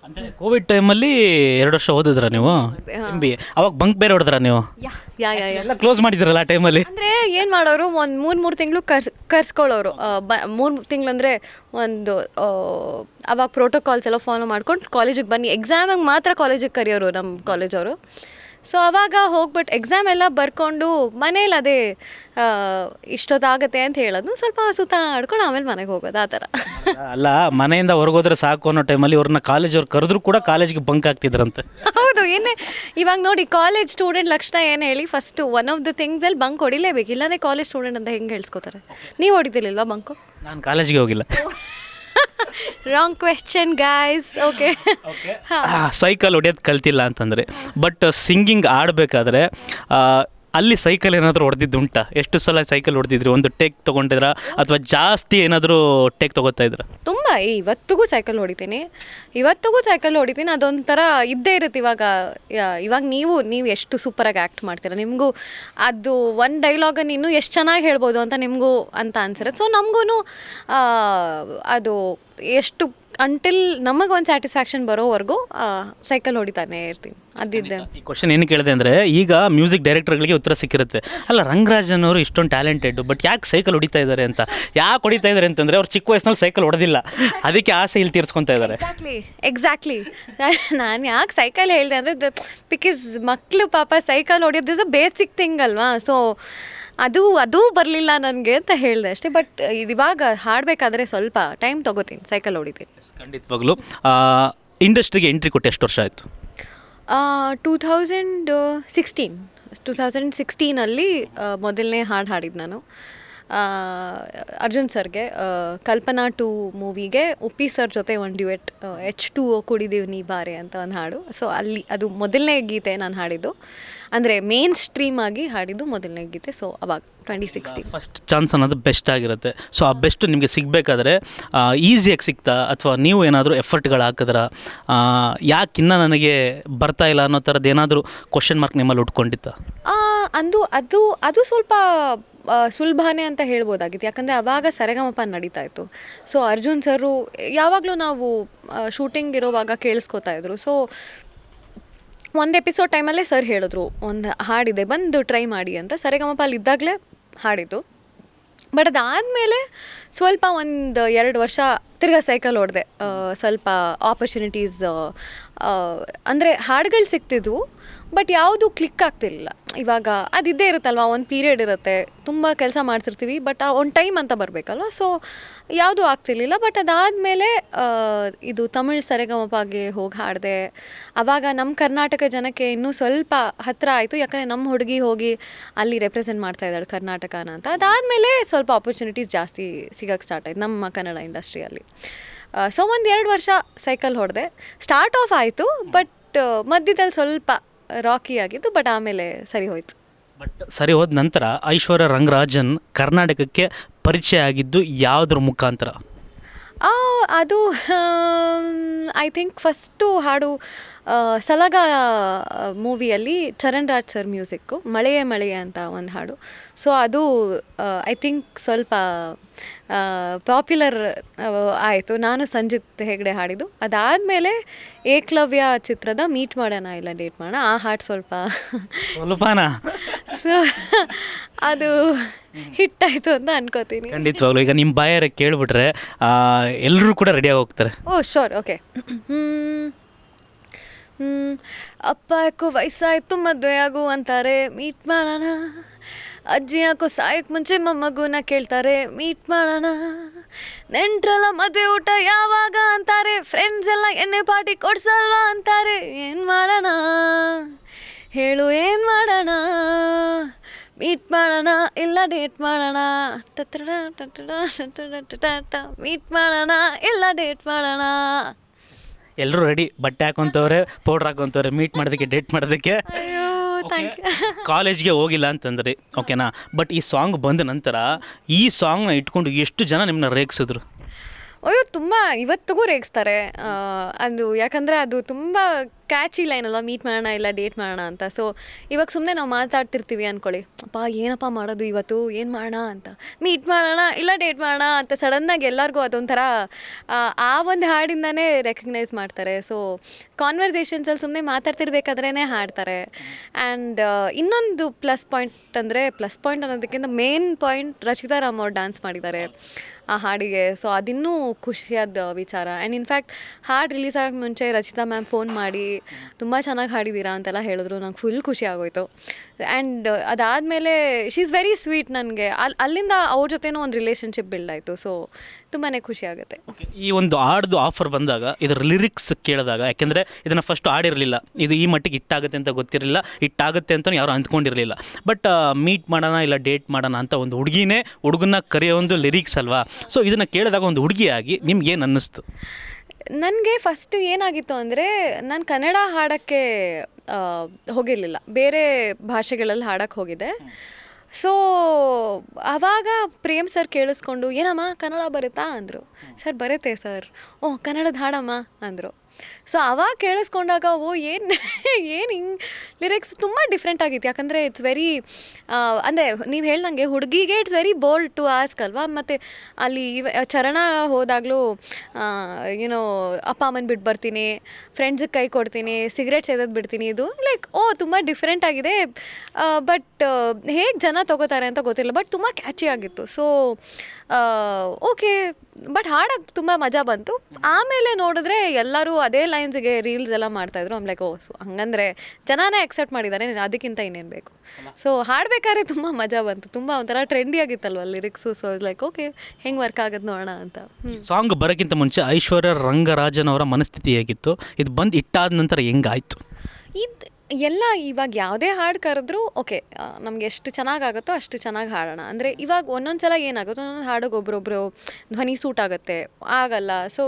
ಅಂದರೆ ಕೋವಿಡ್ ಟೈಮಲ್ಲಿ ಎರಡು ವರ್ಷ ಓದಿದ್ರ ನೀವು? ಎಂ ಬಿ ಅವಾಗ ಬಂಕ್ ಬೇರೆ ಹೊಡೆದ್ರ ನೀವು? ಯಾ ಯಾ ಎಲ್ಲ ಕ್ಲೋಸ್ ಮಾಡಿದ್ರಲ್ಲ ಆ ಟೈಮಲ್ಲಿ ಅಂದರೆ ಏನು ಮಾಡೋರು ಒಂದು ಮೂರು ಮೂರು ತಿಂಗಳು ಕರ್ಸ್ ಕರ್ಸ್ಕೊಳ್ಳೋರು. ಬ ಮೂರು ತಿಂಗಳು ಅಂದರೆ ಒಂದು ಅವಾಗ ಪ್ರೋಟೋಕಾಲ್ಸ್ ಎಲ್ಲ ಫಾಲೋ ಮಾಡ್ಕೊಂಡು ಕಾಲೇಜಿಗೆ ಬನ್ನಿ. ಎಕ್ಸಾಮಿಗೆ ಮಾತ್ರ ಕಾಲೇಜಿಗೆ ಕರೆಯೋರು ನಮ್ಮ ಕಾಲೇಜವರು ಸೊ ಅವಾಗ ಹೋಗ್ಬಿಟ್ಟು ಎಕ್ಸಾಮ್ ಎಲ್ಲ ಬರ್ಕೊಂಡು ಮನೇಲಿ ಅದೇ ಇಷ್ಟೊತ್ತಾಗತ್ತೆ ಅಂತ ಹೇಳೋದು ಸ್ವಲ್ಪ ಸುತ್ತಾಡ್ಕೊಂಡು ಆಮೇಲೆ ಮನೆಗೆ ಹೋಗೋದು ಆ ಥರ. ಅಲ್ಲ ಮನೆಯಿಂದ ಹೊರಗೋದ್ರೆ ಸಾಕು ಅನ್ನೋ ಟೈಮಲ್ಲಿ ಅವ್ರನ್ನ ಕಾಲೇಜ್ ಅವ್ರು ಕರೆದ್ರು ಕೂಡ ಕಾಲೇಜ್ಗೆ ಬಂಕ್ ಆಗ್ತಿದ್ರಂತೆ ಹೌದು ಏನೇ ಇವಾಗ ನೋಡಿ ಕಾಲೇಜ್ ಸ್ಟೂಡೆಂಟ್ ಲಕ್ಷಣ ಏನು ಹೇಳಿ ಫಸ್ಟು ಒನ್ ಆಫ್ ದ ಥಿಂಗ್ಸಲ್ಲಿ ಬಂಕ್ ಹೊಡಿಲೇಬೇಕು. ಇಲ್ಲಾಂದ್ರೆ ಕಾಲೇಜ್ ಸ್ಟೂಡೆಂಟ್ ಅಂತ ಹೆಂಗೆ ಹೇಳ್ಸ್ಕೊತಾರೆ? ನೀವು ಹೊಡಿತಿರ್ಲಿಲ್ವಾ ಬಂಕು ನಾನು ಕಾಲೇಜಿಗೆ ಹೋಗಿಲ್ಲ. Wrong question guys okay cycle ಹೊಡೆಯೋದು ಕಲ್ತಿಲ್ಲ ಅಂತಂದರೆ. ಬಟ್ ಸಿಂಗಿಂಗ್ ಆಡಬೇಕಾದ್ರೆ ಅಲ್ಲಿ ಸೈಕಲ್ ಏನಾದರೂ ಹೊಡೆದಿದ್ದು ಉಂಟಾ? ಎಷ್ಟು ಸಲ ಸೈಕಲ್ ಹೊಡೆದಿದ್ರಿ? ಒಂದು ಟೇಕ್ ತೊಗೊಂಡಿದ್ರ? ಅಥವಾ ಜಾಸ್ತಿ ಏನಾದರೂ ಟೇಕ್ ತೊಗೋತಾ ಇದ್ರ? ತುಂಬ ಇವತ್ತಿಗೂ ಸೈಕಲ್ ಹೊಡಿತೀನಿ. ಇವತ್ತಿಗೂ ಸೈಕಲ್ ಹೊಡಿತೀನಿ. ಅದೊಂಥರ ಇದ್ದೇ ಇರುತ್ತೆ ಇವಾಗ. ಇವಾಗ ನೀವು ನೀವು ಎಷ್ಟು ಸೂಪರಾಗಿ ಆ್ಯಕ್ಟ್ ಮಾಡ್ತೀರ? ನಿಮಗೂ ಅದು ಒಂದು ಡೈಲಾಗನ್ನು ಇನ್ನೂ ಎಷ್ಟು ಚೆನ್ನಾಗಿ ಹೇಳ್ಬೋದು ಅಂತ ನಿಮಗೂ ಅಂತ ಅನ್ಸಿರುತ್ತೆ ಸೊ ನಮಗೂ ಅದು ಎಷ್ಟು ಅಂಟಿಲ್ ನಮಗೆ ಒಂದು ಸ್ಯಾಟಿಸ್ಫ್ಯಾಕ್ಷನ್ ಬರೋವರೆಗೂ ಸೈಕಲ್ ಹೊಡಿತಾನೆ ಇರ್ತೀನಿ. ಅದಿದ್ದೆ ಈ ಕ್ವಶನ್ ಏನು ಕೇಳಿದೆ ಅಂದರೆ ಈಗ ಮ್ಯೂಸಿಕ್ ಡೈರೆಕ್ಟರ್ಗಳಿಗೆ ಉತ್ತರ ಸಿಕ್ಕಿರುತ್ತೆ. ಅಲ್ಲ ರಂಗರಾಜನ್ ಅವರು ಇಷ್ಟೊಂದು ಟ್ಯಾಲೆಂಟೆಡ್ ಬಟ್ ಯಾಕೆ ಸೈಕಲ್ ಹೊಡಿತಾ ಇದ್ದಾರೆ ಅಂತ? ಯಾಕೆ ಹೊಡಿತಾ ಇದ್ದಾರೆ ಅಂತಂದರೆ ಅವ್ರು ಚಿಕ್ಕ ವಯಸ್ಸಿನಲ್ಲಿ ಸೈಕಲ್ ಹೊಡೆದಿಲ್ಲ. ಅದಕ್ಕೆ ಆಸೆ ಇಲ್ಲಿ ತೀರ್ಸ್ಕೊತಾ ಇದ್ದಾರೆ ಎಕ್ಸಾಕ್ಟ್ಲಿ ಎಕ್ಸಾಕ್ಟ್ಲಿ (laughs) ನಾನು ಯಾಕೆ ಸೈಕಲ್ ಹೇಳಿದೆ ಅಂದರೆ ಬಿಕಾಸ್ ಮಕ್ಕಳು ಪಾಪ ಸೈಕಲ್ ಹೊಡಿಯೋದು ಇಸ್ ಅ ಬೇಸಿಕ್ ಥಿಂಗ್ ಅಲ್ವಾ? ಸೊ ಅದು ಅದು ಬರಲಿಲ್ಲ ನನಗೆ ಅಂತ ಹೇಳಿದೆ ಅಷ್ಟೇ. ಬಟ್ ಇವಾಗ ಹಾಡಬೇಕಾದ್ರೆ ಸ್ವಲ್ಪ ಟೈಮ್ ತಗೋತೀನಿ ಸೈಕಲ್ ಹೊಡಿತೀನಿ ಖಂಡಿತವಾಗ್ಲೂ. ಇಂಡಸ್ಟ್ರಿಗೆ ಎಂಟ್ರಿ ಕೊಟ್ಟು ಎಷ್ಟು ವರ್ಷ ಆಯಿತು? Two thousand sixteen two thousand ಸಿಕ್ಸ್ಟೀನಲ್ಲಿ ಮೊದಲನೇ ಹಾಡು ಹಾಡಿದ್ದು ನಾನು. ಅರ್ಜುನ್ ಸರ್ಗೆ ಕಲ್ಪನಾ ಟು ಮೂವಿಗೆ ಉಪ್ಪಿ ಸರ್ ಜೊತೆ ಒಂದು ಡ್ಯುಯೆಟ್ ಎಚ್ ಟು ಓ ಕುಡಿದೀವಿ ನೀ ಬಾರೆ ಅಂತ ಒಂದು ಹಾಡು. ಸೊ ಅಲ್ಲಿ ಅದು ಮೊದಲನೇ ಗೀತೆ ನಾನು ಹಾಡಿದ್ದು. ಅಂದರೆ ಮೇನ್ ಸ್ಟ್ರೀಮ್ ಆಗಿ ಹಾಡಿದ್ದು ಮೊದಲನೇ ಗೀತೆ ಸೊ ಅವಾಗ ಟ್ವೆಂಟಿ ಸಿಕ್ಸ್ಟಿ ಫಸ್ಟ್ ಚಾನ್ಸ್ ಅನ್ನೋದು ಬೆಸ್ಟ್ ಆಗಿರುತ್ತೆ. ಸೊ ಆ ಬೆಸ್ಟ್ ನಿಮಗೆ ಸಿಗಬೇಕಾದ್ರೆ ಈಸಿಯಾಗಿ ಸಿಗ್ತಾ ಅಥವಾ ನೀವು ಏನಾದರೂ ಎಫರ್ಟ್ಗಳು ಹಾಕಿದ್ರ ಯಾಕಿನ್ನ ನನಗೆ ಬರ್ತಾ ಇಲ್ಲ ಅನ್ನೋ ಥರದ್ದು ಏನಾದರೂ ಕ್ವಶನ್ ಮಾರ್ಕ್ ನಿಮ್ಮಲ್ಲಿ ಉಟ್ಕೊಂಡಿತ್ತ? ಅಂದು ಅದು ಅದು ಸ್ವಲ್ಪ ಸುಲಭನೇ ಅಂತ ಹೇಳ್ಬೋದಾಗಿತ್ತು. ಯಾಕಂದರೆ ಆವಾಗ ಸರೆಗಮಪ ನಡೀತಾ ಇತ್ತು. ಸೊ ಅರ್ಜುನ್ ಸರು ಯಾವಾಗಲೂ ನಾವು ಶೂಟಿಂಗ್ ಇರೋವಾಗ ಕೇಳಿಸ್ಕೊತಾ ಇದ್ರು. ಸೊ ಒಂದು ಎಪಿಸೋಡ್ ಟೈಮಲ್ಲೇ ಸರ್ ಹೇಳಿದ್ರು, ಒಂದು ಹಾಡಿದೆ, ಬಂದು ಟ್ರೈ ಮಾಡಿ ಅಂತ. ಸರಗಮಪ ಅಲ್ಲಿ ಇದ್ದಾಗಲೇ ಹಾಡಿದ್ದು. ಬಟ್ ಅದಾದಮೇಲೆ ಸ್ವಲ್ಪ ಒಂದು ಎರಡು ವರ್ಷ ತಿರ್ಗಾ ಸೈಕಲ್ ಹೊಡೆದೆ ಸ್ವಲ್ಪ ಆಪರ್ಚುನಿಟೀಸ್ ಅಂದರೆ ಹಾಡುಗಳು ಸಿಗ್ತಿದ್ವು ಬಟ್ ಯಾವುದು ಕ್ಲಿಕ್ ಆಗ್ತಿರಲಿಲ್ಲ. ಇವಾಗ ಅದಿದ್ದೇ ಇರುತ್ತಲ್ವ, ಒಂದು ಪೀರಿಯಡ್ ಇರುತ್ತೆ. ತುಂಬ ಕೆಲಸ ಮಾಡ್ತಿರ್ತೀವಿ ಬಟ್ ಆ ಒಂದು ಟೈಮ್ ಅಂತ ಬರಬೇಕಲ್ವ? ಸೊ ಯಾವುದೂ ಆಗ್ತಿರ್ಲಿಲ್ಲ ಬಟ್ ಅದಾದಮೇಲೆ ಇದು ತಮಿಳು ಸರೆಗಮಪಾಗೆ ಹೋಗಿ ಹಾಡಿದೆ. ಆವಾಗ ನಮ್ಮ ಕರ್ನಾಟಕ ಜನಕ್ಕೆ ಇನ್ನೂ ಸ್ವಲ್ಪ ಹತ್ತಿರ ಆಯಿತು. ಯಾಕಂದರೆ ನಮ್ಮ ಹುಡುಗಿ ಹೋಗಿ ಅಲ್ಲಿ ರೆಪ್ರೆಸೆಂಟ್ ಮಾಡ್ತಾ ಇದ್ದಾಳೆ ಕರ್ನಾಟಕನ ಅಂತ. ಅದಾದಮೇಲೆ ಸ್ವಲ್ಪ ಆಪರ್ಚುನಿಟೀಸ್ ಜಾಸ್ತಿ ಸಿಗೋಕ್ಕೆ ಸ್ಟಾರ್ಟ್ ಆಯಿತು ನಮ್ಮ ಕನ್ನಡ ಇಂಡಸ್ಟ್ರಿಯಲ್ಲಿ ಸೊ ಒಂದು ಎರಡು ವರ್ಷ ಸೈಕಲ್ ಹೊಡೆದೆ. ಸ್ಟಾರ್ಟ್ ಆಫ್ ಆಯಿತು ಬಟ್ ಮಧ್ಯದಲ್ಲಿ ಸ್ವಲ್ಪ ರಾಕಿ ಆಗಿದ್ದು ಬಟ್ ಆಮೇಲೆ ಸರಿ ಹೋಯ್ತು. ಬಟ್ ಸರಿ ಹೋದ ನಂತರ ಐಶ್ವರ್ಯ ರಂಗರಾಜನ್ ಕರ್ನಾಟಕಕ್ಕೆ ಪರಿಚಯ ಆಗಿದ್ದು ಯಾವುದ್ರ ಮುಖಾಂತರ? ಆ, ಅದು ಐ ಥಿಂಕ್ ಫಸ್ಟು ಹಾಡು ಆ, ಸಲಗ ಮೂವಿಯಲ್ಲಿ ಚರಣ್ ರಾಜ್ ಸರ್ ಮ್ಯೂಸಿಕ್ಕು ಮಳೆಯೇ ಮಳೆಯೇ ಅಂತ ಒಂದು ಹಾಡು. ಸೊ ಅದು ಐ ಥಿಂಕ್ ಸ್ವಲ್ಪ ಪಾಪ್ಯುಲರ್ ಆಯಿತು. ನಾನು ಸಂಜಿತ್ ಹೆಗ್ಡೆ ಹಾಡಿದ್ದು. ಅದಾದಮೇಲೆ ಏಕಲವ್ಯ ಚಿತ್ರದ ಮೀಟ್ ಮಾಡೋಣ ಇಲ್ಲ ಡೇಟ್ ಮಾಡೋಣ. ಆ ಹಾಡು ಸ್ವಲ್ಪ ಸ್ವಲ್ಪ ಸೊ ಅದು ಹಿಟ್ ಆಯಿತು ಅಂತ ಅನ್ಕೋತೀನಿ. ಖಂಡಿತವಾಗ್ಲೂ. ಈಗ ನಿಮ್ಮ ಬಾಯರೆ ಕೇಳಿಬಿಟ್ರೆ ಎಲ್ಲರೂ ಕೂಡ ರೆಡಿಯಾಗಿ ಹೋಗ್ತಾರೆ. ಓ ಶೋರ್ ಓಕೆ ಹ್ಞೂ ಅಪ್ಪ ಯಾಕೋ ವಯಸ್ಸಾಯಿತು ಮದುವೆ ಆಗು ಅಂತಾರೆ. ಮೀಟ್ ಮಾಡೋಣ. ಅಜ್ಜಿ ಯಾಕೋ ಸಾಯಕ್ಕೆ ಮುಂಚೆ ಮೊಮ್ಮಗುನ ಕೇಳ್ತಾರೆ ಮೀಟ್ ಮಾಡೋಣ. ನೆಂಟ್ರಲ್ಲ ಮದುವೆ ಊಟ ಯಾವಾಗ ಅಂತಾರೆ ಫ್ರೆಂಡ್ಸ್ ಎಲ್ಲ ಎಣ್ಣೆ ಪಾರ್ಟಿ ಕೊಡ್ಸಲ್ವಾ ಅಂತಾರೆ ಏನು ಮಾಡೋಣ? ಹೇಳು ಏನು ಮಾಡೋಣ? ಮೀಟ್ ಮಾಡೋಣ ಇಲ್ಲ ಡೇಟ್ ಮಾಡೋಣ? ಮೀಟ್ ಮಾಡೋಣ ಇಲ್ಲ ಡೇಟ್ ಮಾಡೋಣ? ಎಲ್ಲರೂ ರೆಡಿ ಬಟ್ಟೆ ಹಾಕೊಂತವ್ರೆ ಪೌಡ್ರ್ ಹಾಕೊಂತವ್ರೆ ಮೀಟ್ ಮಾಡೋದಕ್ಕೆ ಡೇಟ್ ಮಾಡೋದಕ್ಕೆ. ಅಯ್ಯೋ ಥ್ಯಾಂಕ್ ಕಾಲೇಜ್ಗೆ (laughs) ಹೋಗಿಲ್ಲ ಅಂತಂದ್ರೆ ಓಕೆನಾ ಬಟ್ ಈ ಸಾಂಗ್ ಬಂದ ನಂತರ ಈ ಸಾಂಗ್ನ ಇಟ್ಕೊಂಡು ಎಷ್ಟು ಜನ ನಿಮ್ಮನ್ನ ರೇಗಿಸಿದ್ರು? ಅಯ್ಯೋ ತುಂಬ ಇವತ್ತಿಗೂ ರೇಗಿಸ್ತಾರೆ. ಅದು ಯಾಕಂದರೆ ಅದು ತುಂಬ ಕ್ಯಾಚಿ ಲೈನ್ ಅಲ್ಲ ಮೀಟ್ ಮಾಡೋಣ ಇಲ್ಲ ಡೇಟ್ ಮಾಡೋಣ ಅಂತ. ಸೊ ಇವಾಗ ಸುಮ್ಮನೆ ನಾವು ಮಾತಾಡ್ತಿರ್ತೀವಿ ಅಂದ್ಕೊಳ್ಳಿ ಅಪ್ಪ ಏನಪ್ಪ ಮಾಡೋದು ಇವತ್ತು? ಏನು ಮಾಡೋಣ ಅಂತ? ಮೀಟ್ ಮಾಡೋಣ ಇಲ್ಲ ಡೇಟ್ ಮಾಡೋಣ ಅಂತ. ಸಡನ್ನಾಗಿ ಎಲ್ಲರಿಗೂ ಅದೊಂಥರ ಆ, ಆ ಒಂದು ಹಾಡಿಂದನೇ ರೆಕಗ್ನೈಸ್ ಮಾಡ್ತಾರೆ. ಸೊ ಕಾನ್ವರ್ಸೇಷನ್ಸಲ್ಲಿ ಸುಮ್ಮನೆ ಮಾತಾಡ್ತಿರ್ಬೇಕಾದ್ರೇ ಹಾಡ್ತಾರೆ. ಆ್ಯಂಡ್ ಇನ್ನೊಂದು ಪ್ಲಸ್ ಪಾಯಿಂಟ್ ಅಂದರೆ ಪ್ಲಸ್ ಪಾಯಿಂಟ್ ಅನ್ನೋದಕ್ಕಿಂತ ಮೇನ್ ಪಾಯಿಂಟ್ ರಚಿತಾ ರಾಮ್ ಅವ್ರು ಡ್ಯಾನ್ಸ್ ಮಾಡಿದ್ದಾರೆ. ಆ ಹಾಡಿಗೆ. ಸೊ ಅದಿನ್ನೂ ಖುಷಿಯಾದ ವಿಚಾರ. ಆ್ಯಂಡ್ ಇನ್ಫ್ಯಾಕ್ಟ್ ಹಾಡು ರಿಲೀಸ್ ಆಗೋಕ್ಕೆ ಮುಂಚೆ ರಚಿತಾ ಮ್ಯಾಮ್ ಫೋನ್ ಮಾಡಿ, ತುಂಬ ಚೆನ್ನಾಗಿ ಹಾಡಿದ್ದೀರಾ ಅಂತೆಲ್ಲ ಹೇಳಿದ್ರು. ನಂಗೆ ಫುಲ್ ಖುಷಿ ಆಗೋಯ್ತು. ಆ್ಯಂಡ್ ಅದಾದಮೇಲೆ ಶಿ ಈಸ್ ವೆರಿ ಸ್ವೀಟ್ ನನಗೆ. ಅಲ್ಲಿ ಅಲ್ಲಿಂದ ಅವ್ರ ಜೊತೆನೂ ಒಂದು ರಿಲೇಷನ್ಶಿಪ್ ಬಿಲ್ಡ್ ಆಯಿತು. ಸೊ ತುಂಬಾ ಖುಷಿ ಆಗುತ್ತೆ. ಈ ಒಂದು ಹಾಡ್ದು ಆಫರ್ ಬಂದಾಗ, ಇದರ ಲಿರಿಕ್ಸ್ ಕೇಳಿದಾಗ, ಯಾಕೆಂದರೆ ಇದನ್ನು ಫಸ್ಟ್ ಹಾಡಿರಲಿಲ್ಲ. ಇದು ಈ ಮಟ್ಟಿಗೆ ಇಟ್ಟಾಗುತ್ತೆ ಅಂತ ಗೊತ್ತಿರಲಿಲ್ಲ. ಇಟ್ಟಾಗುತ್ತೆ ಅಂತ ಯಾರು ಅಂದ್ಕೊಂಡಿರಲಿಲ್ಲ. ಬಟ್ ಮೀಟ್ ಮಾಡೋಣ ಇಲ್ಲ ಡೇಟ್ ಮಾಡೋಣ ಅಂತ ಒಂದು ಹುಡುಗಿನೇ ಹುಡುಗನ ಕರೆಯೋ ಒಂದು ಲಿರಿಕ್ಸ್ ಅಲ್ವಾ? ಸೊ ಇದನ್ನು ಕೇಳಿದಾಗ ಒಂದು ಹುಡುಗಿಯಾಗಿ ನಿಮ್ಗೇನು ಅನ್ನಿಸ್ತು? ನನಗೆ ಫಸ್ಟ್ ಏನಾಗಿತ್ತು ಅಂದರೆ, ನಾನು ಕನ್ನಡ ಹಾಡೋಕ್ಕೆ ಹೋಗಿರಲಿಲ್ಲ. ಬೇರೆ ಭಾಷೆಗಳಲ್ಲಿ ಹಾಡಕ್ಕೆ ಹೋಗಿದ್ದೆ. ಸೊ ಆವಾಗ ಪ್ರೇಮ್ ಸರ್ ಕೇಳಿಸ್ಕೊಂಡು, ಏನಮ್ಮ ಕನ್ನಡ ಬರುತ್ತಾ ಅಂದರು. ಸರ್ ಬರುತ್ತೆ ಸರ್ ಓ, ಕನ್ನಡದ ಹಾಡಮ್ಮ ಅಂದರು. ಸೊ ಅವಾಗ ಕೇಳಿಸ್ಕೊಂಡಾಗ, ಓ, ಏನು ಏನು ಹಿಂಗೆ ಲಿರಿಕ್ಸ್ ತುಂಬ ಡಿಫ್ರೆಂಟ್ ಆಗಿತ್ತು. ಯಾಕಂದರೆ ಇಟ್ಸ್ ವೆರಿ ಅಂದರೆ ನೀವು ಹೇಳ್ದಂಗೆ ಹುಡುಗಿಗೆ it's very bold to ask ಅಲ್ವಾ? ಮತ್ತು ಅಲ್ಲಿ ಇವ, ಚರಣ ಹೋದಾಗಲೂ ಏನೋ ಅಪ್ಪ ಅಮ್ಮನ ಬಿಟ್ಟು ಬರ್ತೀನಿ ಫ್ರೆಂಡ್ಸಿಗೆ ಕೈ ಕೊಡ್ತೀನಿ ಸಿಗರೇಟ್ ಸೇದೋದು ಬಿಡ್ತೀನಿ. ಇದು ಲೈಕ್ ಓ, ತುಂಬ ಡಿಫ್ರೆಂಟ್ ಆಗಿದೆ. ಬಟ್ ಹೇಗೆ ಜನ ತಗೋತಾರೆ ಅಂತ ಗೊತ್ತಿಲ್ಲ ಬಟ್ ತುಂಬ ಕ್ಯಾಚಿ ಆಗಿತ್ತು. ಸೊ ಓಕೆ ಬಟ್ ಹಾಡಕ್ಕೆ ತುಂಬ ಮಜಾ ಬಂತು. ಆಮೇಲೆ ನೋಡಿದ್ರೆ ಎಲ್ಲರೂ ಅದೇ ಲೈನ್ಸಿಗೆ ರೀಲ್ಸ್ ಎಲ್ಲ ಮಾಡ್ತಾಯಿದ್ರು ಆಮ್ ಲೈಕ್ ಓ ಸೊ ಹಂಗಂದ್ರೆ ಜನನೇ ಅಕ್ಸೆಪ್ಟ್ ಮಾಡಿದ್ದಾರೆ ಅದಕ್ಕಿಂತ ಇನ್ನೇನು ಬೇಕು? ಸೊ ಹಾಡ್ಬೇಕಾದ್ರೆ ತುಂಬ ಮಜಾ ಬಂತು. ತುಂಬ ಒಂಥರ ಟ್ರೆಂಡಿ ಆಗಿತ್ತಲ್ವ ಲಿರಿಕ್ಸು ಸೊ ಲೈಕ್ ಓಕೆ ಹೆಂಗ್ ವರ್ಕ್ ಆಗುತ್ತೆ ನೋಡೋಣ ಅಂತ. ಸಾಂಗ್ ಬರೋಕ್ಕಿಂತ ಮುಂಚೆ ಐಶ್ವರ್ಯ ರಂಗರಾಜನ್ ಅವರ ಮನಸ್ಥಿತಿ ಹೇಗಿತ್ತು? ಇದು ಬಂದು ಇಟ್ಟಾದ ನಂತರ ಹೆಂಗಾಯ್ತು? ಇದು ಎಲ್ಲ ಇವಾಗ ಯಾವುದೇ ಹಾಡು ಕರೆದ್ರೂ ಓಕೆ ನಮ್ಗೆ ಎಷ್ಟು ಚೆನ್ನಾಗಾಗುತ್ತೋ ಅಷ್ಟು ಚೆನ್ನಾಗಿ ಹಾಡೋಣ. ಅಂದರೆ ಇವಾಗ ಒಂದೊಂದು ಸಲ ಏನಾಗುತ್ತೆ ಒಂದೊಂದು ಹಾಡಿಗೆ ಒಬ್ಬರೊಬ್ಬರು ಧ್ವನಿ ಸೂಟ್ ಆಗುತ್ತೆ ಆಗಲ್ಲ. ಸೊ